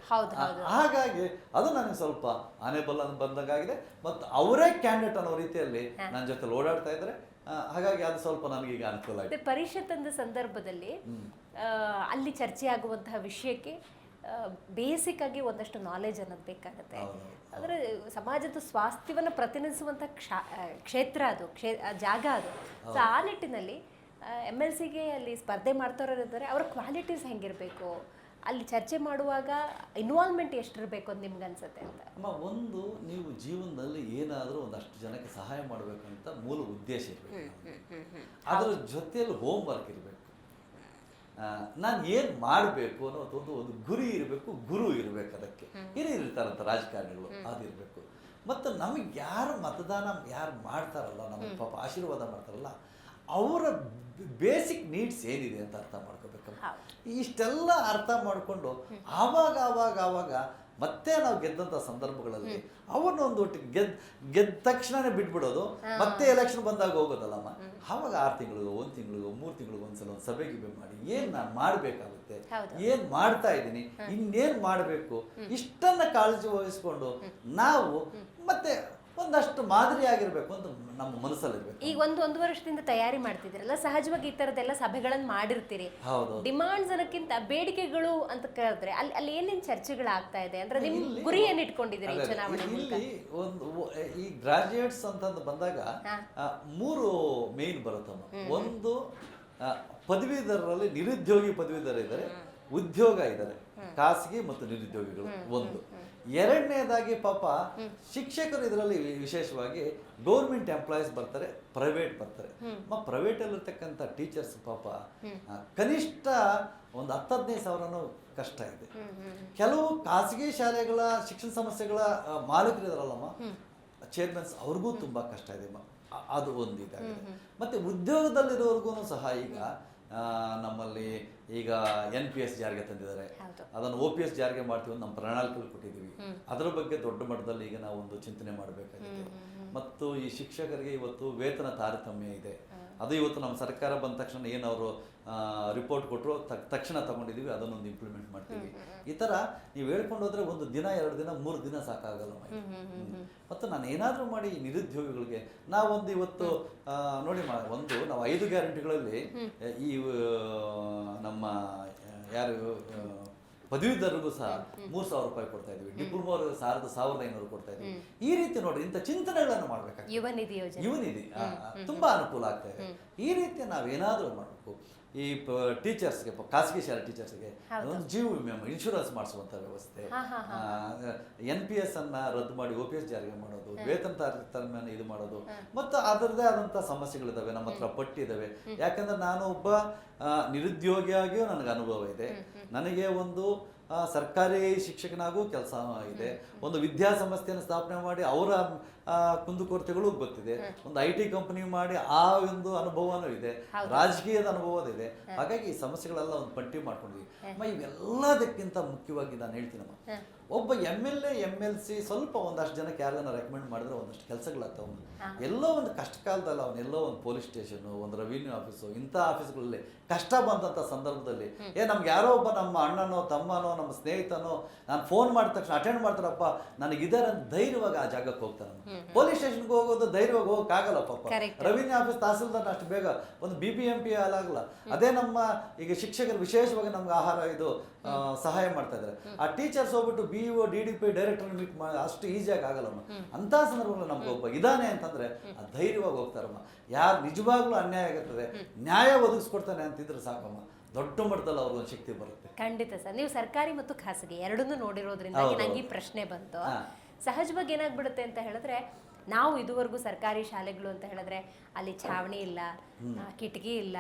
ಹಾಗಾಗಿ ಅದು ನನಗೆ ಸ್ವಲ್ಪ ಆನೆ ಬಲ ಬಂದಂಗಾಗಿದೆ ಮತ್ತು ಅವರೇ ಕ್ಯಾಂಡಿಡೇಟ್ ಅನ್ನೋ ರೀತಿಯಲ್ಲಿ ನನ್ನ ಜೊತೆ ಓಡಾಡ್ತಾ ಇದ್ರೆ ಹಾಗಾಗಿ ಅದು ಸ್ವಲ್ಪ ನನಗೆ ಈಗ ಅನುಕೂಲ ಆಗಿದೆ ಪರಿಷತ್ ಅಂದ ಸಂದರ್ಭದಲ್ಲಿ ಅಲ್ಲಿ ಚರ್ಚೆ ಆಗುವಂತಹ ವಿಷಯಕ್ಕೆ ಬೇಸಿಕ್ ಆಗಿ ಒಂದಷ್ಟು ನಾಲೆಜ್ ಅನ್ನೋದು ಬೇಕಾಗುತ್ತೆ. ಅಂದರೆ ಸಮಾಜದ ಸ್ವಾಸ್ಥ್ಯವನ್ನು ಪ್ರತಿನಿಧಿಸುವಂಥ ಕ್ಷಾ ಕ್ಷೇತ್ರ ಅದು ಕ್ಷೇ ಜಾಗ ಅದು. ಸೊ ಆ ನಿಟ್ಟಿನಲ್ಲಿ ಎಂ ಎಲ್ ಸಿಗೆ ಅಲ್ಲಿ ಸ್ಪರ್ಧೆ ಮಾಡ್ತಾರೋರಿದ್ದಾರೆ ಅವರ ಕ್ವಾಲಿಟೀಸ್ ಹೆಂಗಿರಬೇಕು? ಅಲ್ಲಿ ಚರ್ಚೆ ಮಾಡುವಾಗ ಇನ್ವಾಲ್ವ್ಮೆಂಟ್ ಎಷ್ಟಿರಬೇಕು ಅಂತ ನಿಮ್ಗೆ ಅನ್ಸುತ್ತೆ ಅಂತ? ಅಮ್ಮ ಒಂದು ನೀವು ಜೀವನದಲ್ಲಿ ಏನಾದರೂ ಒಂದಷ್ಟು ಜನಕ್ಕೆ ಸಹಾಯ ಮಾಡಬೇಕು ಅಂತ ಮೂಲ ಉದ್ದೇಶ ಇರಬೇಕು. ಅದರ ಜೊತೆಯಲ್ಲಿ ಹೋಮ್ ವರ್ಕ್ ಇರಬೇಕು. ನಾನು ಏನು ಮಾಡಬೇಕು ಅನ್ನೋದೊಂದು ಒಂದು ಒಂದು ಗುರಿ ಇರಬೇಕು ಗುರು ಇರಬೇಕು ಅದಕ್ಕೆ. ಹಿರಿಯರು ಇರ್ತಾರಂತ ರಾಜಕಾರಣಿಗಳು ಅದಿರಬೇಕು. ಮತ್ತು ನಮಗೆ ಯಾರು ಮತದಾನ ಯಾರು ಮಾಡ್ತಾರಲ್ಲ ನಮ್ಮ ಪಾಪ ಆಶೀರ್ವಾದ ಮಾಡ್ತಾರಲ್ಲ ಅವರ ಬೇಸಿಕ್ ನೀಡ್ಸ್ ಏನಿದೆ ಅಂತ ಅರ್ಥ ಮಾಡ್ಕೋಬೇಕಲ್ಲ ಇಷ್ಟೆಲ್ಲ ಅರ್ಥ ಮಾಡಿಕೊಂಡು ಆವಾಗ ಆವಾಗ ಆವಾಗ ಮತ್ತೆ ನಾವು ಗೆದ್ದಂಥ ಸಂದರ್ಭಗಳಲ್ಲಿ ಅವನ್ನೊಂದು ಒಂದು ಒಟ್ಟಿಗೆ ಗೆದ್ ಗೆದ್ದ ತಕ್ಷಣನೇ ಬಿಟ್ಬಿಡೋದು ಮತ್ತೆ ಎಲೆಕ್ಷನ್ ಬಂದಾಗ ಹೋಗೋದಲ್ಲಮ್ಮ? ಆವಾಗ ಆರು ತಿಂಗಳಿಗೋ ಒಂದು ತಿಂಗಳಿಗೋ ಮೂರು ತಿಂಗಳಿಗೋ ಒಂದ್ಸಲ ಒಂದು ಸಭೆ ಗಿಭೆ ಮಾಡಿ. ಏನು ನಾನು ಮಾಡಬೇಕಾಗುತ್ತೆ? ಏನು ಮಾಡ್ತಾ ಇದ್ದೀನಿ? ಇನ್ನೇನು ಮಾಡಬೇಕು? ಇಷ್ಟನ್ನು ಕಾಳಜಿ ವಹಿಸ್ಕೊಂಡು ನಾವು ಮತ್ತೆ ಒಂದಷ್ಟು ಮಾದರಿಯಾಗಿರ್ಬೇಕು ಅಂತ ನಮ್ಮ ಮನಸ್ಸಲ್ಲಿ ಈಗ ಒಂದು ಒಂದು ವರ್ಷದಿಂದ ತಯಾರಿ ಮಾಡ್ತಿದ್ದೀರಲ್ಲ ಸಹಜವಾಗಿ ಈ ಥರದ್ದೆಲ್ಲ ಸಭೆಗಳನ್ನು ಮಾಡಿರ್ತೀರಿ. ಹೌದು ಡಿಮಾಂಡ್ಸ್ ಅನ್ನಕ್ಕಿಂತ ಬೇಡಿಕೆಗಳು ಅಂತ ಕೇಳಿದ್ರೆ ಅಲ್ಲಿ ಅಲ್ಲಿ ಏನೇನು ಚರ್ಚೆಗಳಾಗ್ತಾ ಇದೆ? ಅಂದ್ರೆ ನಿಮ್ ಗುರಿ ಏನ್ ಇಟ್ಕೊಂಡಿದ್ದೀರಿ ಈ ಚುನಾವಣೆ ಇಲ್ಲಿ ಒಂದು ಒ- ಈ ಗ್ರಾಜುಯೇಟ್ಸ್ ಅಂತಂದು ಬಂದಾಗ ಆ, ಮೂರು ಮೇನ್ ಬರುತ್ತೆ ಒಂದು ಆ, ಪದವೀಧರರಲ್ಲಿ ನಿರುದ್ಯೋಗಿ ಪದವೀಧರ ಇದ್ದಾರೆ ಉದ್ಯೋಗ ಇದ್ದಾರೆ ಖಾಸಗಿ ಮತ್ತು ನಿರುದ್ಯೋಗಿಗಳು ಒಂದು. ಎರಡನೇದಾಗಿ ಪಾಪ ಶಿಕ್ಷಕರು ಇದರಲ್ಲಿ ವಿಶೇಷವಾಗಿ ಗೌರ್ಮೆಂಟ್ ಎಂಪ್ಲಾಯೀಸ್ ಬರ್ತಾರೆ ಪ್ರೈವೇಟ್ ಬರ್ತಾರೆ. ಪ್ರೈವೇಟಲ್ಲಿರ್ತಕ್ಕಂಥ ಟೀಚರ್ಸ್ ಪಾಪ ಕನಿಷ್ಠ ಒಂದು ಹತ್ತು ಹದಿನೈದು ಸಾವಿರನೂ ಕಷ್ಟ ಇದೆ. ಕೆಲವು ಖಾಸಗಿ ಶಾಲೆಗಳ ಶಿಕ್ಷಣ ಸಮಸ್ಯೆಗಳ ಮಾಲೀಕರು ಇದಾರಲ್ಲಮ್ಮ ಚೇರ್ಮನ್ಸ್ ಅವ್ರಿಗೂ ತುಂಬ ಕಷ್ಟ ಇದೆ. ಅದು ಒಂದು ಇದಾಗಿದೆ ಮತ್ತೆ ಉದ್ಯೋಗದಲ್ಲಿರೋರ್ಗು ಸಹ ಈಗ ನಮ್ಮಲ್ಲಿ ಈಗ ಎನ್ ಪಿ ಎಸ್ ಜಾರಿಗೆ ತಂದಿದ್ದಾರೆ. ಅದನ್ನು ಒ ಪಿ ಎಸ್ ಜಾರಿಗೆ ಮಾಡ್ತೀವಿ ಅಂತ ನಮ್ಮ ಪ್ರಣಾಳಿಕೆಗಳು ಕೊಟ್ಟಿದ್ದೀವಿ. ಅದರ ಬಗ್ಗೆ ದೊಡ್ಡ ಮಟ್ಟದಲ್ಲಿ ಈಗ ನಾವು ಒಂದು ಚಿಂತನೆ ಮಾಡಬೇಕಾಗಿದೆ. ಮತ್ತು ಈ ಶಿಕ್ಷಕರಿಗೆ ಇವತ್ತು ವೇತನ ತಾರತಮ್ಯ ಇದೆ. ಅದು ಇವತ್ತು ನಮ್ಮ ಸರ್ಕಾರ ಬಂದ ತಕ್ಷಣ ಏನು ಅವರು ರಿಪೋರ್ಟ್ ಕೊಟ್ಟರು ತಕ್ಷಣ ತಗೊಂಡಿದ್ದೀವಿ ಅದನ್ನೊಂದು ಇಂಪ್ಲಿಮೆಂಟ್ ಮಾಡ್ತೀವಿ. ಈ ಥರ ನೀವು ಹೇಳ್ಕೊಂಡು ಹೋದರೆ ಒಂದು ದಿನ ಎರಡು ದಿನ ಮೂರು ದಿನ ಸಾಕಾಗಲ್ಲ. ಮತ್ತು ನಾನು ಏನಾದರೂ ಮಾಡಿ ನಿರುದ್ಯೋಗಿಗಳಿಗೆ ನಾವೊಂದು ಇವತ್ತು ನೋಡಿ ಮಾ ಒಂದು ನಾವು ಐದು ಗ್ಯಾರಂಟಿಗಳಲ್ಲಿ ಈ ನಮ್ಮ ಯಾರು ಪದವೀಧರರಿಗೂ ಸಹ ಮೂರು ಸಾವಿರ ರೂಪಾಯಿ ಕೊಡ್ತಾ ಇದ್ವಿ. ಡಿಪ್ಲೊಮಾ ಸಾವಿರದ ಸಾವಿರದ ಐನೂರು ಕೊಡ್ತಾ ಇದ್ವಿ. ಈ ರೀತಿ ನೋಡಿ ಇಂಥ ಚಿಂತನೆಗಳನ್ನು ಮಾಡ್ಬೇಕಾಗ್ತದೆ. ಯುವ ನಿಧಿ ಯೋಜನೆ. ಇವನಿದೆ ಆ, ಆ, ತುಂಬಾ ಅನುಕೂಲ ಆಗ್ತಾ ಇದೆ. ಈ ರೀತಿ ನಾವೇನಾದರೂ ಮಾಡಬೇಕು ಈ ಟೀಚರ್ಸ್ಗೆ ಖಾಸಗಿ ಶಾಲೆ ಟೀಚರ್ಸ್ಗೆ ಒಂದು ಜೀವ ವಿಮೆ ಇನ್ಶೂರೆನ್ಸ್ ಮಾಡಿಸುವಂಥ ವ್ಯವಸ್ಥೆ. ಎನ್ ಪಿ ಎಸ್ ಅನ್ನ ರದ್ದು ಮಾಡಿ ಒ ಪಿ ಎಸ್ ಜಾರಿಗೆ ಮಾಡೋದು ವೇತನ ಇದು ಮಾಡೋದು ಮತ್ತು ಅದರದೇ ಆದಂಥ ಸಮಸ್ಯೆಗಳಿದ್ದಾವೆ ನಮ್ಮ ಹತ್ರ ಪಟ್ಟಿ ಇದ್ದಾವೆ ಯಾಕಂದ್ರೆ ನಾನು ಒಬ್ಬ ನಿರುದ್ಯೋಗಿಯಾಗಿಯೂ ನನಗೆ ಅನುಭವ ಇದೆ. ನನಗೆ ಒಂದು ಸರ್ಕಾರಿ ಶಿಕ್ಷಕನಾಗೂ ಕೆಲಸ ಇದೆ ಒಂದು ವಿದ್ಯಾಸಂಸ್ಥೆಯನ್ನು ಸ್ಥಾಪನೆ ಮಾಡಿ ಅವರ ಕುಂದುಕೊರತೆಗಳು ಗೊತ್ತಿದೆ. ಒಂದು ಐ ಟಿ ಕಂಪನಿ ಮಾಡಿ ಆ ಒಂದು ಅನುಭವನೂ ಇದೆ. ರಾಜಕೀಯದ ಅನುಭವ ಇದೆ. ಹಾಗಾಗಿ ಈ ಸಮಸ್ಯೆಗಳೆಲ್ಲ ಒಂದು ಪಟ್ಟಿ ಮಾಡ್ಕೊಂಡಿದ್ವಿ. ಅಮ್ಮ ಇವೆಲ್ಲದಕ್ಕಿಂತ ಮುಖ್ಯವಾಗಿ ನಾನು ಹೇಳ್ತೀನಮ್ಮ ಒಬ್ಬ M L A M L C ಸ್ವಲ್ಪ ಒಂದಷ್ಟು ಜನಕ್ಕೆ ಯಾರನ್ನ ರೆಕಮೆಂಡ್ ಮಾಡಿದ್ರೆ ಒಂದಷ್ಟು ಕೆಲಸಗಳಾಗ್ತಾವ ಎಲ್ಲೋ ಒಂದು ಕಷ್ಟ ಕಾಲದಲ್ಲಿ ಅವನು ಎಲ್ಲೋ ಒಂದು ಪೊಲೀಸ್ ಸ್ಟೇಷನು ಒಂದು ರೆವಿನ್ಯೂ ಆಫೀಸು ಇಂಥ ಆಫೀಸ್ಗಳಲ್ಲಿ ಕಷ್ಟ ಬಂದಂಥ ಸಂದರ್ಭದಲ್ಲಿ ಏ ನಮ್ಗೆ ಯಾರೋ ಒಬ್ಬ ನಮ್ಮ ಅಣ್ಣನೋ ತಮ್ಮನೋ ನಮ್ಮ ಸ್ನೇಹಿತನೋ ನಾನು ಫೋನ್ ಮಾಡಿದ ತಕ್ಷಣ ಅಟೆಂಡ್ ಮಾಡ್ತಾರಪ್ಪ ನನಗೆ ಅಂತ ಧೈರ್ಯವಾಗಿ ಆ ಜಾಗಕ್ಕೆ ಹೋಗ್ತಾನೆ ಪೊಲೀಸ್ ಸ್ಟೇಷನ್ಗೆ ಹೋಗೋದು ಧೈರ್ಯವಾಗಿ ಹೋಗೋಕ್ಕಾಗಲ್ಲ ಪಾಪ. ರೆವಿನ್ಯೂ ಆಫೀಸ್ ತಹಸೀಲ್ದಾರ್ ಅಷ್ಟು ಬೇಗ ಒಂದು ಬಿ ಬಿ ಎಂ ಪಿ ಆಗಲ್ಲ. ಅದೇ ನಮ್ಮ ಈಗ ಶಿಕ್ಷಕರು ವಿಶೇಷವಾಗಿ ನಮ್ಗೆ ಆಹಾರ ಇದು ಸಹಾಯ ಮಾಡ್ತಾ ಇದ್ದಾರೆ ಆ ಟೀಚರ್ಸ್ ಹೋಗ್ಬಿಟ್ಟು B O D D P director meet ಮಾಡಿ ಅಷ್ಟು ಈಸಿಯಾಗಿ ಆಗಲ್ಲಮ್ಮ ಅಂತ ಸಂದರ್ಭದಲ್ಲಿ ನಮ್ಗೆ ಒಬ್ಬ ಇದಾನೆ ಅಂತಂದ್ರೆ ಆ ಧೈರ್ಯವಾಗಿ ಹೋಗ್ತಾರಮ್ಮ. ಯಾರು ನಿಜವಾಗ್ಲೂ ಅನ್ಯಾಯ ಆಗುತ್ತದೆ ನ್ಯಾಯ ಒದಗಿಸ್ಕೊಡ್ತಾನೆ ಅಂತಿದ್ರೆ ಸಾಕಮ್ಮ. ದೊಡ್ಡ ಮಟ್ಟದಲ್ಲಿ ಅವ್ರಿಗೊಂದು ಶಕ್ತಿ ಬರುತ್ತೆ. ಖಂಡಿತ ಸರ್. ನೀವು ಸರ್ಕಾರಿ ಮತ್ತು ಖಾಸಗಿ ಎರಡನ್ನೂ ನೋಡಿರೋದ್ರಿಂದ ನನಗೆ ನಂಗೆ ಈ ಪ್ರಶ್ನೆ ಬಂತು. ಸಹಜವಾಗಿ ಏನಾಗ್ಬಿಡುತ್ತೆ ಅಂತ ಹೇಳಿದ್ರೆ ನಾವು ಇದುವರೆಗೂ ಸರ್ಕಾರಿ ಶಾಲೆಗಳು ಅಂತ ಹೇಳಿದ್ರೆ ಅಲ್ಲಿ ಛಾವಣಿ ಇಲ್ಲ ಕಿಟಕಿ ಇಲ್ಲ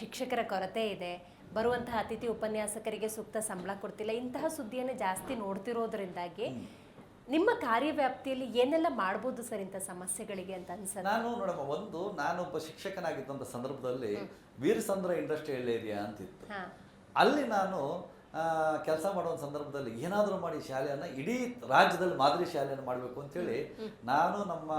ಶಿಕ್ಷಕರ ಕೊರತೆ ಇದೆ ಬರುವಂತಹ ಅತಿಥಿ ಉಪನ್ಯಾಸಕರಿಗೆ ಸೂಕ್ತ ಸಂಬಳ ಕೊಡ್ತಿಲ್ಲ. ಇಂತಹ ಸುದ್ದಿಯನ್ನು ಜಾಸ್ತಿ ನೋಡ್ತಿರೋದ್ರಿಂದಾಗಿ ನಿಮ್ಮ ಕಾರ್ಯವ್ಯಾಪ್ತಿಯಲ್ಲಿ ಏನೆಲ್ಲ ಮಾಡ್ಬೋದು ಸರ್ ಇಂಥ ಸಮಸ್ಯೆಗಳಿಗೆ ಅಂತ ಅನ್ಸುತ್ತೆ? ನಾನು ನೋಡಮ್ಮ ಒಂದು ನಾನು ಒಬ್ಬ ಶಿಕ್ಷಕನಾಗಿದ್ದಂಥ ಸಂದರ್ಭದಲ್ಲಿ ವೀರಸಂದ್ರ ಇಂಡಸ್ಟ್ರಿಯಲ್ ಏರಿಯಾ ಅಂತಿತ್ತು. ಅಲ್ಲಿ ನಾನು ಕೆಲಸ ಮಾಡೋ ಸಂದರ್ಭದಲ್ಲಿ ಏನಾದರೂ ಮಾಡಿ ಶಾಲೆಯನ್ನು ಇಡೀ ರಾಜ್ಯದಲ್ಲಿ ಮಾದರಿ ಶಾಲೆಯನ್ನು ಮಾಡಬೇಕು ಅಂತೇಳಿ ನಾನು ನಮ್ಮ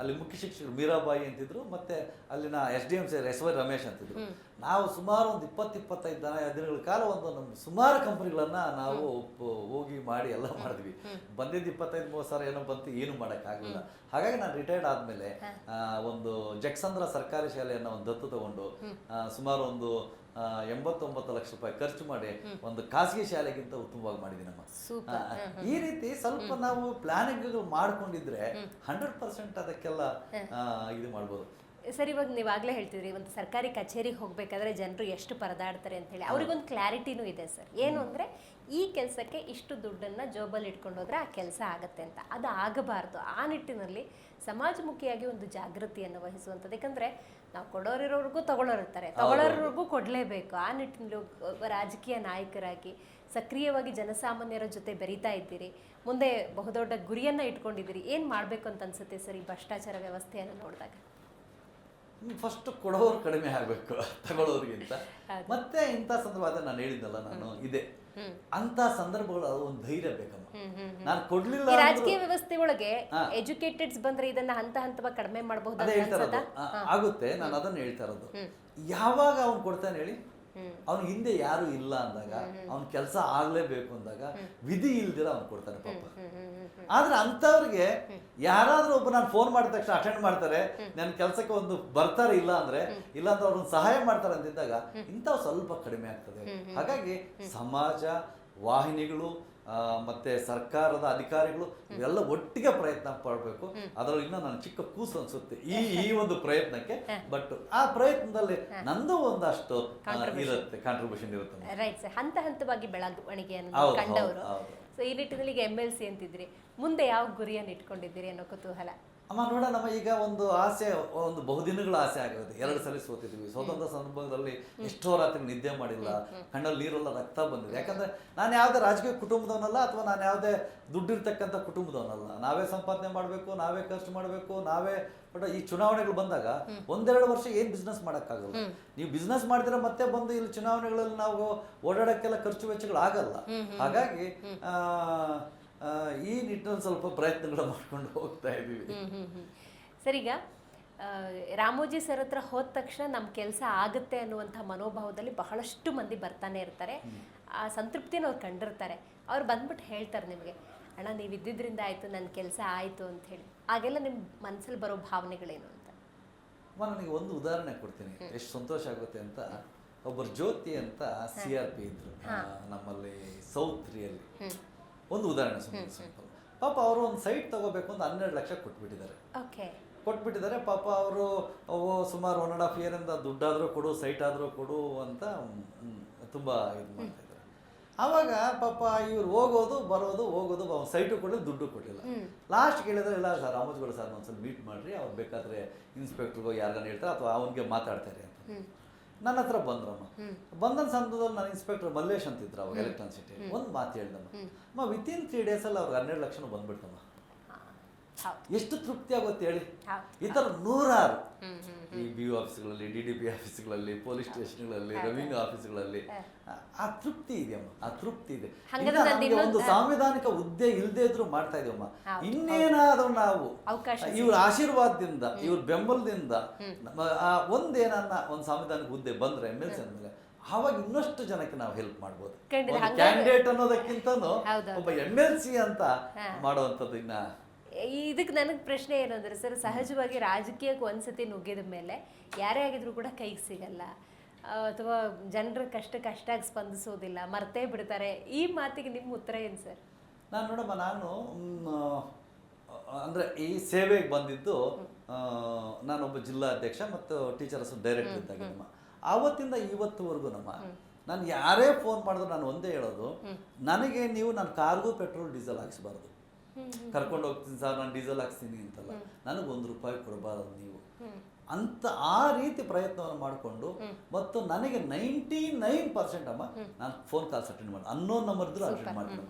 ಅಲ್ಲಿ ಮುಖ್ಯ ಶಿಕ್ಷಕರು ಮೀರಾಬಾಯಿ ಅಂತಿದ್ರು ಮತ್ತೆ ಅಲ್ಲಿನ S D M C S Y Ramesh ಅಂತಿದ್ರು. ನಾವು ಸುಮಾರು ಒಂದು ಇಪ್ಪತ್ತು ಇಪ್ಪತ್ತೈದು ದಿನ ದಿನಗಳ ಕಾಲ ಒಂದು ನಮ್ಮ ಸುಮಾರು ಕಂಪ್ನಿಗಳನ್ನು ನಾವು ಹೋಗಿ ಮಾಡಿ ಎಲ್ಲ ಮಾಡಿದ್ವಿ. ಬಂದಿದ್ದು ಇಪ್ಪತ್ತೈದು ಮೂವತ್ತು ಸಾವಿರ ಏನೋ ಬಂತು ಏನು ಮಾಡೋಕ್ಕಾಗಲಿಲ್ಲ. ಹಾಗಾಗಿ ನಾನು ರಿಟೈರ್ಡ್ ಆದಮೇಲೆ ಒಂದು ಜಕ್ಸಂದ್ರ ಸರ್ಕಾರಿ ಶಾಲೆಯನ್ನು ಒಂದು ದತ್ತು ತಗೊಂಡು ಸುಮಾರು ಒಂದು ಎಂಬತ್ತೊಂಬತ್ತು ಲಕ್ಷ ರೂಪಾಯಿ ಖರ್ಚು ಮಾಡಿ ಒಂದು ಖಾಸಗಿ ಶಾಲೆಗಿಂತ ಉತ್ತಮವಾಗಿ ಆ, ಈ ರೀತಿ ಸ್ವಲ್ಪ ನಾವು ಪ್ಲಾನಿಂಗ್ ಮಾಡ್ಕೊಂಡಿದ್ರೆ ಹಂಡ್ರೆಡ್ ಪರ್ಸೆಂಟ್ ಅದಕ್ಕೆಲ್ಲ ಇದು ಮಾಡ್ಬೋದು. ಸರ್ ಇವಾಗ ನೀವಾಗಲೇ ಹೇಳ್ತಿದ್ರಿ ಒಂದು ಸರ್ಕಾರಿ ಕಚೇರಿಗೆ ಹೋಗ್ಬೇಕಾದ್ರೆ ಜನರು ಎಷ್ಟು ಪರದಾಡ್ತಾರೆ ಅಂತ ಹೇಳಿ. ಅವ್ರಿಗೊಂದು ಕ್ಲಾರಿಟಿನೂ ಇದೆ ಸರ್. ಏನು ಅಂದರೆ ಈ ಕೆಲಸಕ್ಕೆ ಇಷ್ಟು ದುಡ್ಡನ್ನು ಜೋಬಲ್ಲಿ ಇಟ್ಕೊಂಡು ಹೋದರೆ ಆ ಕೆಲಸ ಆಗುತ್ತೆ ಅಂತ. ಅದು ಆಗಬಾರ್ದು. ಆ ನಿಟ್ಟಿನಲ್ಲಿ ಸಮಾಜಮುಖಿಯಾಗಿ ಒಂದು ಜಾಗೃತಿಯನ್ನು ವಹಿಸುವಂಥದ್ದು. ಯಾಕಂದರೆ ನಾವು ಕೊಡೋರಿರೋರ್ಗೂ ತಗೊಳ್ಳೋರಿರ್ತಾರೆ ತಗೊಳ್ಳೋರಿಗೂ ಕೊಡಲೇಬೇಕು. ಆ ನಿಟ್ಟಿನಲ್ಲಿ ರಾಜಕೀಯ ನಾಯಕರಾಗಿ ಸಕ್ರಿಯವಾಗಿ ಜನಸಾಮಾನ್ಯರ ಜೊತೆ ಬೆರೀತಾ ಇದ್ದೀರಿ. ಮುಂದೆ ಬಹುದೊಡ್ಡ ಗುರಿಯನ್ನು ಇಟ್ಕೊಂಡಿದ್ದೀರಿ. ಏನು ಮಾಡಬೇಕು ಅಂತ ಅನ್ಸುತ್ತೆ ಸರ್ ಈ ಭ್ರಷ್ಟಾಚಾರ ವ್ಯವಸ್ಥೆಯನ್ನು ನೋಡಿದಾಗ? ಫಸ್ಟ್ ಕೊಡೋರು ಕಡಿಮೆ ಆಗಬೇಕು ತಗೊಳ್ಳೋರಿಗಿಂತ. ಮತ್ತೆ ಇಂಥ ಸಂದರ್ಭ ನಾನು ಹೇಳಿದ್ದಲ್ಲ ನಾನು ಇದೆ. ಅಂತ ಸಂದರ್ಭಗಳು ಒಂದು ಧೈರ್ಯ ಬೇಕಮ್ಮ. ನಾನು ಕೊಡ್ಲಿಲ್ಲ ರಾಜಕೀಯ ವ್ಯವಸ್ಥೆ ಒಳಗೆ. ಎಜುಕೇಟೆಡ್ಸ್ ಬಂದ್ರೆ ಇದನ್ನ ಹಂತ ಹಂತವಾಗಿ ಕಡಿಮೆ ಮಾಡಬಹುದು ಅದೇ ಹೇಳ್ತಾ ಇರೋದು. ಆಗುತ್ತೆ. ನಾನು ಅದನ್ನ ಹೇಳ್ತಾ ಇರೋದು. ಯಾವಾಗ ಅವ್ನು ಕೊಡ್ತಾನೆ ಹೇಳಿ? ಅವ್ನ ಹಿಂದೆ ಯಾರು ಇಲ್ಲ ಅಂದಾಗ ಅವ್ನ ಕೆಲಸ ಆಗ್ಲೇಬೇಕು ಅಂದಾಗ ವಿಧಿ ಇಲ್ದಿರ ಅವ್ನು ಕೊಡ್ತಾನೆ ಪಾಪ. ಆದ್ರೆ ಅಂಥವ್ರಿಗೆ ಯಾರಾದ್ರೂ ಒಬ್ಬ ನಾನು ಫೋನ್ ಮಾಡಿದ ತಕ್ಷಣ ಅಟೆಂಡ್ ಮಾಡ್ತಾರೆ ನನ್ನ ಕೆಲಸಕ್ಕೆ ಒಂದು ಬರ್ತಾರೆ ಇಲ್ಲ ಅಂದ್ರೆ ಇಲ್ಲ ಅಂದ್ರೆ ಅವ್ರನ್ನ ಸಹಾಯ ಮಾಡ್ತಾರೆ ಅಂತಿದ್ದಾಗ ಇಂಥ ಸ್ವಲ್ಪ ಕಡಿಮೆ ಆಗ್ತದೆ. ಹಾಗಾಗಿ ಸಮಾಜ ವಾಹಿನಿಗಳು ಮತ್ತೆ ಸರ್ಕಾರದ ಅಧಿಕಾರಿಗಳು ಇವೆಲ್ಲ ಒಟ್ಟಿಗೆ ಪ್ರಯತ್ನ ಪಡಬೇಕು. ಅದರಲ್ಲಿ ಇನ್ನೂ ನನ್ನ ಚಿಕ್ಕ ಕೂಸು ಅನ್ಸುತ್ತೆ ಈ ಈ ಒಂದು ಪ್ರಯತ್ನಕ್ಕೆ. ಬಟ್ ಆ ಪ್ರಯತ್ನದಲ್ಲಿ ನಂದು ಒಂದಷ್ಟು ಇರುತ್ತೆ ಕಾಂಟ್ರಿಬ್ಯೂಷನ್ ಇರುತ್ತೆ. ರೈಟ್ ಸರ್ ಹಂತ ಹಂತವಾಗಿ ಬೆಳವಣಿಗೆಯನ್ನು ಕಂಡವರು. ಸೊ ಈ ನಿಟ್ಟಿನಲ್ಲಿ ಈಗ ಎಲ್ ಸಿ ಅಂತಿದ್ರಿ. ಮುಂದೆ ಯಾವ ಗುರಿಯನ್ನು ಇಟ್ಕೊಂಡಿದ್ದೀರಿ ಅನ್ನೋ ಕುತೂಹಲ. ಅಮ್ಮ ನೋಡ ನಮ್ಮ ಈಗ ಒಂದು ಆಸೆ ಒಂದು ಬಹುದಿನಗಳ ಆಸೆ ಆಗಿರುತ್ತೆ ಎರಡು ಸಲ ಸೋತಿದ್ವಿ. ಸ್ವತಂತ್ರ ಸಂದರ್ಭದಲ್ಲಿ ಎಷ್ಟೋ ರಾತ್ರಿ ನಿದ್ದೆ ಮಾಡಿಲ್ಲ. ಕಣ್ಣಲ್ಲಿ ನೀರೆಲ್ಲ ರಕ್ತ ಬಂದಿದೆ. ಯಾಕಂದ್ರೆ ನಾನು ಯಾವುದೇ ರಾಜಕೀಯ ಕುಟುಂಬದವನಲ್ಲ ಅಥವಾ ನಾನು ಯಾವುದೇ ದುಡ್ಡಿರ್ತಕ್ಕಂಥ ಕುಟುಂಬದವನಲ್ಲ. ನಾವೇ ಸಂಪಾದನೆ ಮಾಡಬೇಕು ನಾವೇ ಖರ್ಚು ಮಾಡಬೇಕು ನಾವೇ ಬಟ್ ಈ ಚುನಾವಣೆಗಳು ಬಂದಾಗ ಒಂದೆರಡು ವರ್ಷ ಏನು ಬಿಸ್ನೆಸ್ ಮಾಡೋಕ್ಕಾಗಲ್ಲ. ನೀವು ಬಿಸ್ನೆಸ್ ಮಾಡಿದ್ರೆ ಮತ್ತೆ ಬಂದು ಇಲ್ಲಿ ಚುನಾವಣೆಗಳಲ್ಲಿ ನಾವು ಓಡಾಡೋಕ್ಕೆಲ್ಲ ಖರ್ಚು ವೆಚ್ಚಗಳು ಆಗಲ್ಲ ಹಾಗಾಗಿ ಈ ನಿಟ್ಟಿನಲ್ಲಿ ಸ್ವಲ್ಪ ಪ್ರಯತ್ನಗಳು ಮಾಡ್ಕೊಂಡು ಹೋಗ್ತಾ ಇದ್ದೀವಿ. ಸರ್ ಈಗ ರಾಮೋಜಿ ಸರ್ ಹತ್ರ ಹೋದ ತಕ್ಷಣ ನಮ್ಮ ಕೆಲಸ ಆಗುತ್ತೆ ಅನ್ನುವಂಥ ಮನೋಭಾವದಲ್ಲಿ ಬಹಳಷ್ಟು ಮಂದಿ ಬರ್ತಾನೆ ಇರ್ತಾರೆ. ಆ ಸಂತೃಪ್ತಿನ ಅವ್ರು ಕಂಡಿರ್ತಾರೆ. ಅವ್ರು ಬಂದ್ಬಿಟ್ಟು ಹೇಳ್ತಾರೆ ನಿಮಗೆ ಅಣ್ಣ ನೀವು ಇದ್ದಿದ್ದರಿಂದ ಆಯಿತು ನನ್ನ ಕೆಲಸ ಆಯಿತು ಅಂತ ಹೇಳಿ. ಆಗೆಲ್ಲ ನಿಮ್ಮ ಮನಸ್ಸಲ್ಲಿ ಬರೋ ಭಾವನೆಗಳೇನು ಅಂತ? ನನಗೆ ಒಂದು ಉದಾಹರಣೆ ಕೊಡ್ತೀನಿ. ಎಷ್ಟು ಸಂತೋಷ ಆಗುತ್ತೆ ಅಂತ ಒಬ್ಬರು ಜ್ಯೋತಿ ಅಂತ ಸಿ ಆರ್ ಪಿ ಇದ್ರು ನಮ್ಮಲ್ಲಿ ಸೌತ್ ರಿಯಲ್ಲಿ ಒಂದು ಉದಾಹರಣೆ ಸುಮ್ಮನೆ ಸಿಂಪಲ್ ಪಾಪ ಅವರು ಒಂದು ಸೈಟ್ ತಗೋಬೇಕು ಅಂತ ಹನ್ನೆರಡು ಲಕ್ಷ ಕೊಟ್ಬಿಟ್ಟಿದ್ದಾರೆ. ಓಕೆ. ಕೊಟ್ಬಿಟ್ಟಿದ್ದಾರೆ ಪಾಪ ಅವರು ಸುಮಾರು ಒನ್ ಆ್ಯಂಡ್ ಹಾಫ್ ಇಯರಿಂದ ದುಡ್ಡಾದರೂ ಕೊಡು ಸೈಟ್ ಆದರೂ ಕೊಡು ಅಂತ ತುಂಬ ಇದು ಮಾಡ್ತಾ ಇದ್ದಾರೆ ಆವಾಗ ಪಾಪ ಇವ್ರು ಹೋಗೋದು ಬರೋದು ಹೋಗೋದು ಸೈಟು ಕೊಡಲಿ ದುಡ್ಡು ಕೊಟ್ಟಿಲ್ಲ ಲಾಸ್ಟ್ ಕೇಳಿದ್ರೆ ಇಲ್ಲ ಸರ್ ರಾಮೋಜ್ಗಳು ಸರ್ ಒಂದ್ಸಲ ಮೀಟ್ ಮಾಡ್ರಿ ಅವ್ರು ಬೇಕಾದ್ರೆ ಇನ್ಸ್ಪೆಕ್ಟ್ರಿಗೋ ಯಾರನ್ನ ಹೇಳ್ತಾರೆ ಅಥವಾ ಅವನಿಗೆ ಮಾತಾಡ್ತಾರೆ ಅಂತ. ನನ್ನ ಹತ್ರ ಬಂದ್ರಮ್ಮ ಬಂದ ಸಂದರ್ಭದಲ್ಲಿ ನಾನು ಇನ್ಸ್ಪೆಕ್ಟರ್ ಮಲ್ಲೇಶ್ ಅಂತಿದ್ರು ಅವಾಗ ಎಲೆಕ್ಟ್ರಾನ್ಸಿಟಿ ಒಂದು ಮಾತು ಹೇಳ್ದಮ್ಮ ಅಮ್ಮ ವಿತಿನ್ ತ್ರೀ ಡೇಸಲ್ಲಿ ಅವ್ರಿಗೆ ಹನ್ನೆರಡು ಲಕ್ಷನೂ ಬಂದ್ಬಿಡ್ತಮ್ಮ. ಎಷ್ಟು ತೃಪ್ತಿ ಆಗುತ್ತೆ ಹೇಳಿ. ಈ ಥರ ನೂರಾರು. ಈ ಬಿ ಯು ಆಫೀಸ್ಗಳಲ್ಲಿ ಡಿ ಡಿ ಪಿ ಆಫೀಸ್ಗಳಲ್ಲಿ ಪೊಲೀಸ್ ಸ್ಟೇಷನ್ಗಳಲ್ಲಿ ರೆವಿನ್ಯೂ ಆಫೀಸ್ಗಳಲ್ಲಿ ಆ- ತೃಪ್ತಿ ಇದೆಯಮ್ಮ ಆ ತೃಪ್ತಿ ಇದೆ. ಒಂದು ಸಾಂವಿಧಾನಿಕ ಹುದ್ದೆ ಇಲ್ಲದೆ ಇದ್ರೂ ಮಾಡ್ತಾ ಇದೀವಮ್ಮ. ಹೌದು, ಇನ್ನೇನಾದ್ರೂ ನಾವು ಇವ್ರ ಆಶೀರ್ವಾದದಿಂದ ಇವ್ರ ಬೆಂಬಲದಿಂದ ಒಂದೇನನ್ನ ಒಂದು ಸಾಂವಿಧಾನಿಕ ಹುದ್ದೆ ಬಂದ್ರೆ ಎಂ ಎಲ್ ಸಿ ಅಂದ್ಮೇಲೆ ಆವಾಗ ಇನ್ನಷ್ಟು ಜನಕ್ಕೆ ನಾವು ಹೆಲ್ಪ್ ಮಾಡ್ಬೋದು. ಕ್ಯಾಂಡಿಡೇಟ್ ಅನ್ನೋದಕ್ಕಿಂತನೂ ಒಬ್ಬ ಎಂ ಎಲ್ ಸಿ ಅಂತ ಮಾಡುವಂಥದ್ದು ಇನ್ನ ಇದಕ್ಕೆ ನನಗೆ ಪ್ರಶ್ನೆ ಏನಂದ್ರೆ ಸರ್ ಸಹಜವಾಗಿ ರಾಜಕೀಯಕ್ಕೆ ಒಂದ್ಸತಿ ನುಗ್ಗಿದ ಮೇಲೆ ಯಾರೇ ಆಗಿದ್ರು ಕೂಡ ಕೈಗೆ ಸಿಗಲ್ಲ. ಅಥವಾ ಜನರ ಕಷ್ಟಕ್ಕೆ ಅಷ್ಟಾಗಿ ಸ್ಪಂದಿಸೋದಿಲ್ಲ ಮರ್ತೇ ಬಿಡ್ತಾರೆ. ಈ ಮಾತಿಗೆ ನಿಮ್ಮ ಉತ್ತರ ಏನು ಸರ್? ನಾನು ನೋಡಮ್ಮ ನಾನು ಅಂದರೆ ಈ ಸೇವೆಗೆ ಬಂದಿದ್ದು ನಾನೊಬ್ಬ ಜಿಲ್ಲಾ ಅಧ್ಯಕ್ಷ ಮತ್ತು ಟೀಚರ್ಸ್ ಡೈರೆಕ್ಟರ್ ಇದ್ದಾಗ ನಮ್ಮ. ಆವತ್ತಿಂದ ಇವತ್ತುವರೆಗೂ ನಮ್ಮ ನಾನು ಯಾರೇ ಫೋನ್ ಮಾಡಿದ್ರು ನಾನು ಒಂದೇ ಹೇಳೋದು ನನಗೆ ನೀವು ನನ್ನ ಕಾರ್ಗೂ ಪೆಟ್ರೋಲ್ ಡೀಸೆಲ್ ಹಾಕ್ಸ್ಬಾರ್ದು. ಕರ್ಕೊಂಡು ಹೋಗ್ತೀನಿ ಸರ್ ನಾನು ಡೀಸೆಲ್ ಹಾಕ್ಸ್ತೀನಿ ಅಂತಲ್ಲ. ನನಗೆ ಒಂದು ರೂಪಾಯಿ ಕೊಡಬಾರದು ನೀವು. ಅಂತ ಆ ರೀತಿ ಪ್ರಯತ್ನವನ್ನು ಮಾಡಿಕೊಂಡು ಮತ್ತು ನನಗೆ ನೈಂಟಿ ನೈನ್ ಪರ್ಸೆಂಟ್ ಅಮ್ಮ ನಾನು ಫೋನ್ ಕಾಲ್ಸ್ ಅಟೆಂಡ್ ಮಾಡಿ ಅನ್ನೋನ್ ನಂಬರ್ ಇದ್ರೂ ಅಟೆಂಡ್ ಮಾಡಿದ್ದೆ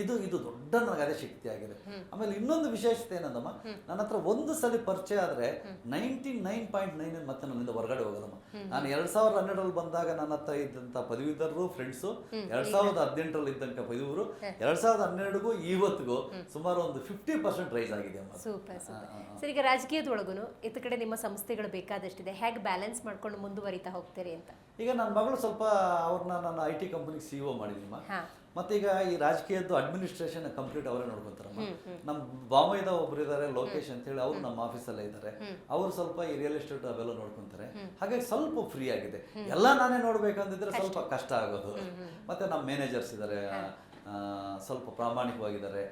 ಇದು ಇದು ದೊಡ್ಡ ನನಗೆ ಅದೇ ಶಕ್ತಿ ಆಗಿದೆ. ಆಮೇಲೆ ಇನ್ನೊಂದು ವಿಶೇಷತೆ ಏನಂದಮ್ಮ ನನ್ನ ಹತ್ರ ಒಂದು ಸಲ ಪರಿಚಯ ಆದ್ರೆ ನೈಂಟಿ ನೈನ್ ಪಾಯಿಂಟ್ ನೈನ್ ಮತ್ತೆ ನನ್ನಿಂದ ಹೊರಗಡೆ ಹೋಗೋದಮ್ಮ ನಾನು ಎರಡ್ ಸಾವಿರದ ಹನ್ನೆರಡರಲ್ಲಿ ಬಂದಾಗ ನನ್ನ ಹತ್ರ ಇದ್ದಂಥ ಪದವೀಧರರು ಫ್ರೆಂಡ್ಸು ಎರಡ್ ಸಾವಿರದ ಹದಿನೆಂಟರಲ್ಲಿ ಇದ್ದಂಥ ಪದವಿರು ಎರಡ್ ಸಾವಿರದ ಹನ್ನೆರಡಿಗೂ ಇವತ್ತಿಗೂ ಸುಮಾರು ಒಂದು ಫಿಫ್ಟಿ ಪರ್ಸೆಂಟ್ ರೈಸ್ ಆಗಿದೆ ಅಮ್ಮ. ಸೂಪರ್ ಸೂಪರ್ ಸರ್ ಈಗ ರಾಜಕೀಯದೊಳಗೂ ಇತ್ತ ಕಡೆ ನಿಮ್ಮ ಸಂಸ್ಥೆಗಳು ಬೇಕಾದಷ್ಟಿದೆ. ಹೇಗೆ ಬ್ಯಾಲೆನ್ಸ್ ಮಾಡ್ಕೊಂಡು ಮುಂದುವರಿತಾ ಹೋಗ್ತೀರಿ ಅಂತ? ಈಗ ನನ್ನ ಮಗಳು ಸ್ವಲ್ಪ ಅವ್ರನ್ನ ನಾನು ಐ ಟಿ ಕಂಪನಿಗೆ ಸಿ ಒ ಮಾಡಿದ್ದೀನಮ್ಮ ಮತ್ತೆ ಮತ್ತೀಗ ಈ ರಾಜಕೀಯದ್ದು ಅಡ್ಮಿನಿಸ್ಟ್ರೇಷನ್ ಕಂಪ್ಲೀಟ್ ಅವರೇ ನೋಡ್ಕೊಂತಾರಮ್ಮ ನಮ್ಮ ಬಾಂಬೆದ ಒಬ್ರು ಇದ್ದಾರೆ ಲೋಕೇಶ್ ಅಂತ ಹೇಳಿ ಅವರು ನಮ್ಮ ಆಫೀಸಲ್ಲೇ ಇದ್ದಾರೆ ಅವರು ಸ್ವಲ್ಪ ಈ ರಿಯಲ್ ಎಸ್ಟೇಟ್ ಅವೆಲ್ಲ ನೋಡ್ಕೊಂತಾರೆ. ಹಾಗಾಗಿ ಸ್ವಲ್ಪ ಫ್ರೀ ಆಗಿದೆ. ಎಲ್ಲ ನಾನೇ ನೋಡ್ಬೇಕಂದಿದ್ರೆ ಸ್ವಲ್ಪ ಕಷ್ಟ ಆಗೋದು. ಮತ್ತೆ ನಮ್ಮ ಮ್ಯಾನೇಜರ್ಸ್ ಇದ್ದಾರೆ ಸ್ವಲ್ಪ ಪ್ರಾಮಾಣಿಕವಾಗಿದ್ದಾರೆ.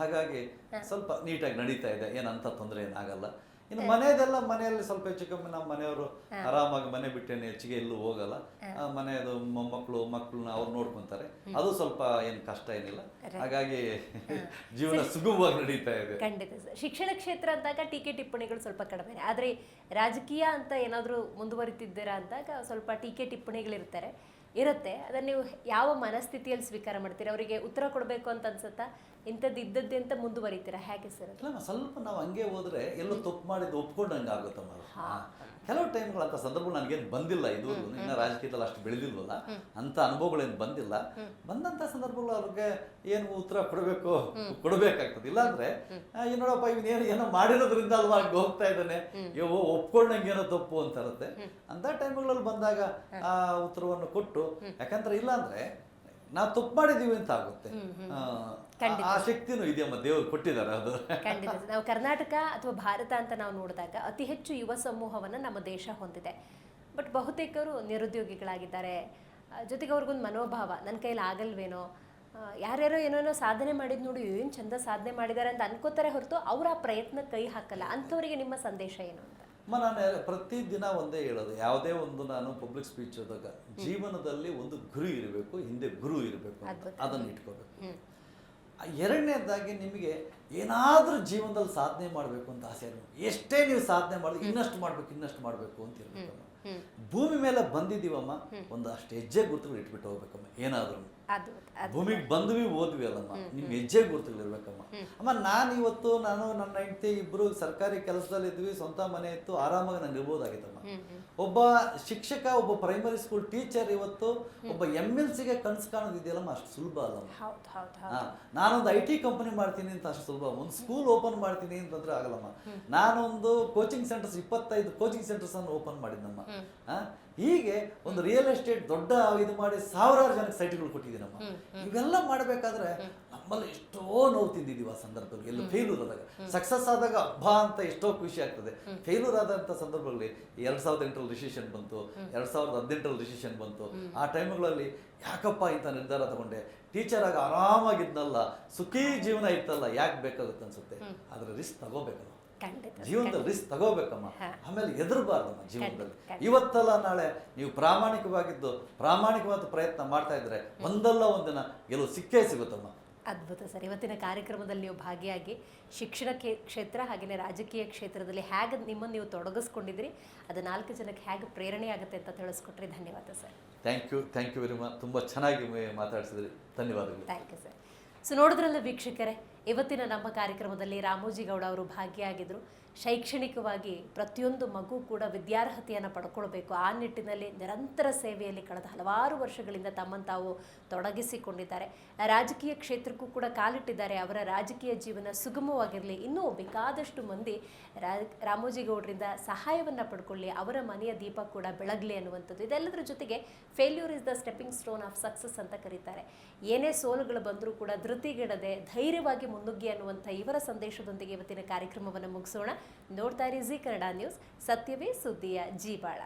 ಹಾಗಾಗಿ ಸ್ವಲ್ಪ ನೀಟಾಗಿ ನಡೀತಾ ಇದೆ. ಏನಂತ ತೊಂದರೆ ಏನಾಗಲ್ಲ. ಇನ್ನು ಮನೆಯದೆಲ್ಲ ಮನೆಯಲ್ಲಿ ಸ್ವಲ್ಪ ಹೆಚ್ಚು ಕಮ್ಮಿ ನಮ್ಮ ಮನೆಯವರು ಆರಾಮಾಗಿ ಮನೆ ಬಿಟ್ಟೇನೆ ಹೆಚ್ಚಿಗೆ ಎಲ್ಲೂ ಹೋಗಲ್ಲ. ಆ, ಮನೆಯದು ಮೊಮ್ಮಕ್ಕಳು ಮಕ್ಕಳನ್ನ ಅವ್ರು ನೋಡ್ಕೊಂತಾರೆ. ಅದು ಸ್ವಲ್ಪ ಏನು ಕಷ್ಟ ಏನಿಲ್ಲ. ಹಾಗಾಗಿ ಜೀವನ ಸುಗಮವಾಗಿ ನಡೀತಾ ಇದೆ. ಖಂಡಿತ ಸರ್. ಶಿಕ್ಷಣ ಕ್ಷೇತ್ರ ಅಂದಾಗ ಟೀಕೆ ಟಿಪ್ಪಣಿಗಳು ಸ್ವಲ್ಪ ಕಡಿಮೆ. ಆದರೆ ರಾಜಕೀಯ ಅಂತ ಏನಾದರೂ ಮುಂದುವರಿತಿದ್ದೀರಾ ಅಂದಾಗ ಸ್ವಲ್ಪ ಟೀಕೆ ಟಿಪ್ಪಣಿಗಳಿರ್ತಾರೆ ಇರುತ್ತೆ. ಅದನ್ನು ನೀವು ಯಾವ ಮನಸ್ಥಿತಿಯಲ್ಲಿ ಸ್ವೀಕಾರ ಮಾಡ್ತೀರಿ? ಅವರಿಗೆ ಉತ್ತರ ಕೊಡಬೇಕು ಅಂತ ಅನ್ಸುತ್ತಾ? ಇಂಥದ್ದು ಇದ್ದದ್ದೇ ಅಂತ ಮುಂದುವರಿತೀರಾ? ಹೇಗೆ ಸರ್? ಇಲ್ಲ ಸ್ವಲ್ಪ ನಾವು ಹಂಗೆ ಹೋದ್ರೆ ಎಲ್ಲೋ ತಪ್ಪು ಮಾಡಿದ್ದು ಒಪ್ಕೊಂಡಂಗೆ ಅದು. ಹಾ. ಕೆಲವು ಟೈಮ್ಗಳು ಅಂತ ಸಂದರ್ಭ ನನಗೇನು ಬಂದಿಲ್ಲ ಇದು ಇನ್ನು ರಾಜಕೀಯದಲ್ಲಿ ಅಷ್ಟು ಬೆಳೆದಿಲ್ವಲ್ಲ ಅಂತ ಅನುಭವಗಳೇನು ಬಂದಿಲ್ಲ. ಬಂದಂಥ ಸಂದರ್ಭಗಳು ಅವ್ರಿಗೆ ಏನು ಉತ್ತರ ಕೊಡಬೇಕು? ಕೊಡಬೇಕಾಗ್ತದೆ. ಇಲ್ಲಾಂದ್ರೆ ಏನೋಡಪ್ಪ ಈ ನೋಡಪ್ಪ ಇವನ್ ಏನು ಏನೋ ಮಾಡಿರೋದ್ರಿಂದ ಅಲ್ವಾ ಹಂಗೆ ಹೋಗ್ತಾ ಇದ್ದಾನೆ? ಅಯ್ಯೋ ಒಪ್ಕೊಂಡಂಗೆ ಏನೋ ತಪ್ಪು ಅಂತ ಇರುತ್ತೆ. ಅಂತ ಟೈಮ್ಗಳಲ್ಲಿ ಬಂದಾಗ ಆ ಉತ್ತರವನ್ನು ಕೊಟ್ಟು ಯಾಕಂದ್ರೆ ಇಲ್ಲಾಂದ್ರೆ ನಾವು ತಪ್ಪು ಮಾಡಿದೀವಿ ಅಂತ ಆಗುತ್ತೆ. ಆ, ಶಕ್ತಿನೂ ಇದೆಯಮ್ಮ ದೇವರು ಕೊಟ್ಟಿದ್ದಾರೆ ಅದು. ಖಂಡಿತ. ನಾವು ಕರ್ನಾಟಕ ಅಥವಾ ಭಾರತ ಅಂತ ನಾವು ನೋಡಿದಾಗ ಅತಿ ಹೆಚ್ಚು ಯುವ ಸಮೂಹವನ್ನು ನಮ್ಮ ದೇಶ ಹೊಂದಿದೆ. ಬಟ್ ಬಹುತೇಕರು ನಿರುದ್ಯೋಗಿಗಳಾಗಿದ್ದಾರೆ. ಜೊತೆಗೆ ಅವ್ರಿಗೊಂದು ಮನೋಭಾವ ನನ್ನ ಕೈಲಿ ಆಗಲ್ವೇನೋ? ಯಾರ್ಯಾರೋ ಏನೇನೋ ಸಾಧನೆ ಮಾಡಿದ್ ನೋಡಿ ಏನು ಚಂದ ಸಾಧನೆ ಮಾಡಿದ್ದಾರೆ ಅಂತ ಅನ್ಕೋತಾರೆ ಹೊರತು ಅವ್ರ ಆ ಪ್ರಯತ್ನ ಕೈ ಹಾಕಲ್ಲ. ಅಂಥವರಿಗೆ ನಿಮ್ಮ ಸಂದೇಶ ಏನು ಅಂತ? ನಾನು ಪ್ರತಿದಿನ ಒಂದೇ ಹೇಳೋದು. ಯಾವುದೇ ಒಂದು ನಾನು ಪಬ್ಲಿಕ್ ಸ್ಪೀಚ್ ಹೋದಾಗ ಜೀವನದಲ್ಲಿ ಒಂದು ಗುರು ಇರಬೇಕು ಹಿಂದೆ ಗುರು ಇರಬೇಕು. ಅದನ್ನು ಇಟ್ಕೋಬೇಕು. ಎರಡನೇದಾಗಿ ನಿಮಗೆ ಏನಾದರೂ ಜೀವನದಲ್ಲಿ ಸಾಧನೆ ಮಾಡಬೇಕು ಅಂತ ಆಸೆ ಎಷ್ಟೇ ನೀವು ಸಾಧನೆ ಮಾಡಿದ್ರೆ ಇನ್ನಷ್ಟು ಮಾಡಬೇಕು ಇನ್ನಷ್ಟು ಮಾಡಬೇಕು ಅಂತ ಇರಬೇಕಮ್ಮ. ಭೂಮಿ ಮೇಲೆ ಬಂದಿದ್ದೀವಮ್ಮ ಒಂದು ಅಷ್ಟು ಹೆಜ್ಜೆ ಗುರುತುಗಳು ಇಟ್ಬಿಟ್ಟು ಹೋಗ್ಬೇಕಮ್ಮ ಏನಾದರೂ ಭೂಮಿಗೆ ಬಂದ್ವಿ ಓದ್ವಿ ಅಲ್ಲಮ್ಮ. ನಿಮ್ಮ ಹೆಜ್ಜೆ ಗುರುತುಗಳಿರ್ಬೇಕಮ್ಮ ಅಮ್ಮ ನಾನು ಇವತ್ತು ನಾನು ನನ್ನ ಹೆಂಡತಿ ಇಬ್ರು ಸರ್ಕಾರಿ ಕೆಲಸದಲ್ಲಿ ಇದ್ವಿ ಸ್ವಂತ ಮನೆ ಇತ್ತು ಆರಾಮಾಗಿ ನಾನು ಇರ್ಬೋದಾಗಿತ್ತಮ್ಮ. ಒಬ್ಬ ಶಿಕ್ಷಕ ಒಬ್ಬ ಪ್ರೈಮರಿ ಸ್ಕೂಲ್ ಟೀಚರ್ ಇವತ್ತು ಒಬ್ಬ ಎಂ ಎಲ್ ಸಿಗೆ ಕನ್ಸು ಕಾಣೋದಿದೆಯಲ್ಲಮ್ಮ ಅಷ್ಟು ಸುಲಭ ಅಲ್ಲಮ್ಮ. ನಾನೊಂದು ಐ ಟಿ ಕಂಪನಿ ಮಾಡ್ತೀನಿ ಅಂತ ಅಷ್ಟು ಸುಲಭ. ಒಂದು ಸ್ಕೂಲ್ ಓಪನ್ ಮಾಡ್ತೀನಿ ಅಂತಂದ್ರೆ ಆಗಲ್ಲಮ್ಮ. ನಾನೊಂದು ಕೋಚಿಂಗ್ ಸೆಂಟರ್ಸ್ ಇಪ್ಪತ್ತೈದು ಕೋಚಿಂಗ್ ಸೆಂಟರ್ಸ್ ಅನ್ನು ಓಪನ್ ಮಾಡಿದ್ದಮ್ಮ ಹೀಗೆ ಒಂದು ರಿಯಲ್ ಎಸ್ಟೇಟ್ ದೊಡ್ಡ ಇದು ಮಾಡಿ ಸಾವಿರಾರು ಜನಕ್ಕೆ ಸೈಟ್ಗಳು ಕೊಟ್ಟಿದ್ದೀನಮ್ಮ. ಇವೆಲ್ಲ ಮಾಡಬೇಕಾದ್ರೆ ನಮ್ಮಲ್ಲಿ ಎಷ್ಟೋ ನೋವು ತಿಂದಿದ್ದೀವಿ ಆ ಸಂದರ್ಭದಲ್ಲಿ. ಎಲ್ಲ ಫೇಲ್ಯೂರ್ ಆದಾಗ. ಸಕ್ಸಸ್ ಆದಾಗ ಹಬ್ಬ ಅಂತ ಎಷ್ಟೋ ಖುಷಿ ಆಗ್ತದೆ. ಫೇಲ್ಯೂರ್ ಆದಂಥ ಸಂದರ್ಭಗಳಲ್ಲಿ ಎರಡು ಸಾವಿರದ ಎಂಟರಲ್ಲಿ ರಿಸಿಷನ್ ಬಂತು ಎರಡು ಸಾವಿರದ ಹದಿನೆಂಟರಲ್ಲಿ ರಿಸಿಷನ್ ಬಂತು. ಆ ಟೈಮ್ಗಳಲ್ಲಿ ಯಾಕಪ್ಪ ಇಂಥ ನಿರ್ಧಾರ ತಗೊಂಡೆ? ಟೀಚರ್ ಆಗ ಆರಾಮಾಗಿದ್ನಲ್ಲ ಸುಖೀ ಜೀವನ ಇತ್ತಲ್ಲ ಯಾಕೆ ಬೇಕಾಗುತ್ತೆ ಅನ್ಸುತ್ತೆ? ಆದ್ರೆ ರಿಸ್ಕ್ ತಗೋಬೇಕಲ್ಲ. ಜೀವನದಲ್ಲಿ ರಿಸ್ಕ್ ತಗೋಬೇಕಮ್ಮ. ಆಮೇಲೆ ಎದುರಬಾರ್ದಮ್ಮ ಜೀವನದಲ್ಲಿ. ಇವತ್ತಲ್ಲ ನಾಳೆ ನೀವು ಪ್ರಾಮಾಣಿಕವಾಗಿದ್ದು ಪ್ರಾಮಾಣಿಕವಾದ ಪ್ರಯತ್ನ ಮಾಡ್ತಾ ಇದ್ರೆ ಒಂದಲ್ಲ ಒಂದಿನ ಗೆಲುವು ಸಿಕ್ಕೇ ಸಿಗುತ್ತಮ್ಮ. ಅದ್ಭುತ ಸರ್ ಇವತ್ತಿನ ಕಾರ್ಯಕ್ರಮದಲ್ಲಿ ನೀವು ಭಾಗಿಯಾಗಿ ಶಿಕ್ಷಣ ಕ್ಷೇತ್ರ ಹಾಗೆಯೇ ರಾಜಕೀಯ ಕ್ಷೇತ್ರದಲ್ಲಿ ಹೇಗೆ ನಿಮ್ಮನ್ನು ನೀವು ತೊಡಗಿಸ್ಕೊಂಡಿದ್ರಿ ಅದು ನಾಲ್ಕು ಜನಕ್ಕೆ ಹೇಗೆ ಪ್ರೇರಣೆ ಆಗುತ್ತೆ ಅಂತ ತಿಳಿಸ್ಕೊಟ್ರಿ. ಧನ್ಯವಾದ sir. Thank you thank you very much ತುಂಬ ಚೆನ್ನಾಗಿ ಮಾತಾಡಿಸಿದ್ರಿ. ಧನ್ಯವಾದಗಳು. ಥ್ಯಾಂಕ್ ಯು ಸರ್ ಸೊ ನೋಡಿದ್ರಲ್ಲ ವೀಕ್ಷಕರೇ ಇವತ್ತಿನ ನಮ್ಮ ಕಾರ್ಯಕ್ರಮದಲ್ಲಿ ರಾಮೋಜಿಗೌಡ ಅವರು ಭಾಗಿಯಾಗಿದ್ರು. ಶೈಕ್ಷಣಿಕವಾಗಿ ಪ್ರತಿಯೊಂದು ಮಗು ಕೂಡ ವಿದ್ಯಾರ್ಹತೆಯನ್ನು ಪಡ್ಕೊಳ್ಬೇಕು. ಆ ನಿಟ್ಟಿನಲ್ಲಿ ನಿರಂತರ ಸೇವೆಯಲ್ಲಿ ಕಳೆದ ಹಲವಾರು ವರ್ಷಗಳಿಂದ ತಮ್ಮನ್ನು ತಾವು ತೊಡಗಿಸಿಕೊಂಡಿದ್ದಾರೆ. ರಾಜಕೀಯ ಕ್ಷೇತ್ರಕ್ಕೂ ಕೂಡ ಕಾಲಿಟ್ಟಿದ್ದಾರೆ. ಅವರ ರಾಜಕೀಯ ಜೀವನ ಸುಗಮವಾಗಿರಲಿ, ಇನ್ನೂ ಬೇಕಾದಷ್ಟು ಮಂದಿ ರಾಮೋಜಿಗೌಡರಿಂದ ಸಹಾಯವನ್ನು ಪಡ್ಕೊಳ್ಳಿ, ಅವರ ಮನೆಯ ದೀಪ ಕೂಡ ಬೆಳಗಲಿ ಅನ್ನುವಂಥದ್ದು. ಇದೆಲ್ಲದರ ಜೊತೆಗೆ failure is the stepping stone of success ಅಂತ ಕರೀತಾರೆ. ಏನೇ ಸೋಲುಗಳು ಬಂದರೂ ಕೂಡ ಧೃತಿಗೆಡದೆ ಧೈರ್ಯವಾಗಿ ಮುನ್ನುಗ್ಗಿ ಅನ್ನುವಂಥ ಇವರ ಸಂದೇಶದೊಂದಿಗೆ ಇವತ್ತಿನ ಕಾರ್ಯಕ್ರಮವನ್ನು ಮುಗಿಸೋಣ. ನೋಡ್ತಾ ಇರಿ ಜಿ ಕನ್ನಡ ನ್ಯೂಸ್ ಸತ್ಯವೇ ಸುದ್ದಿಯ ಜೀವಾಳ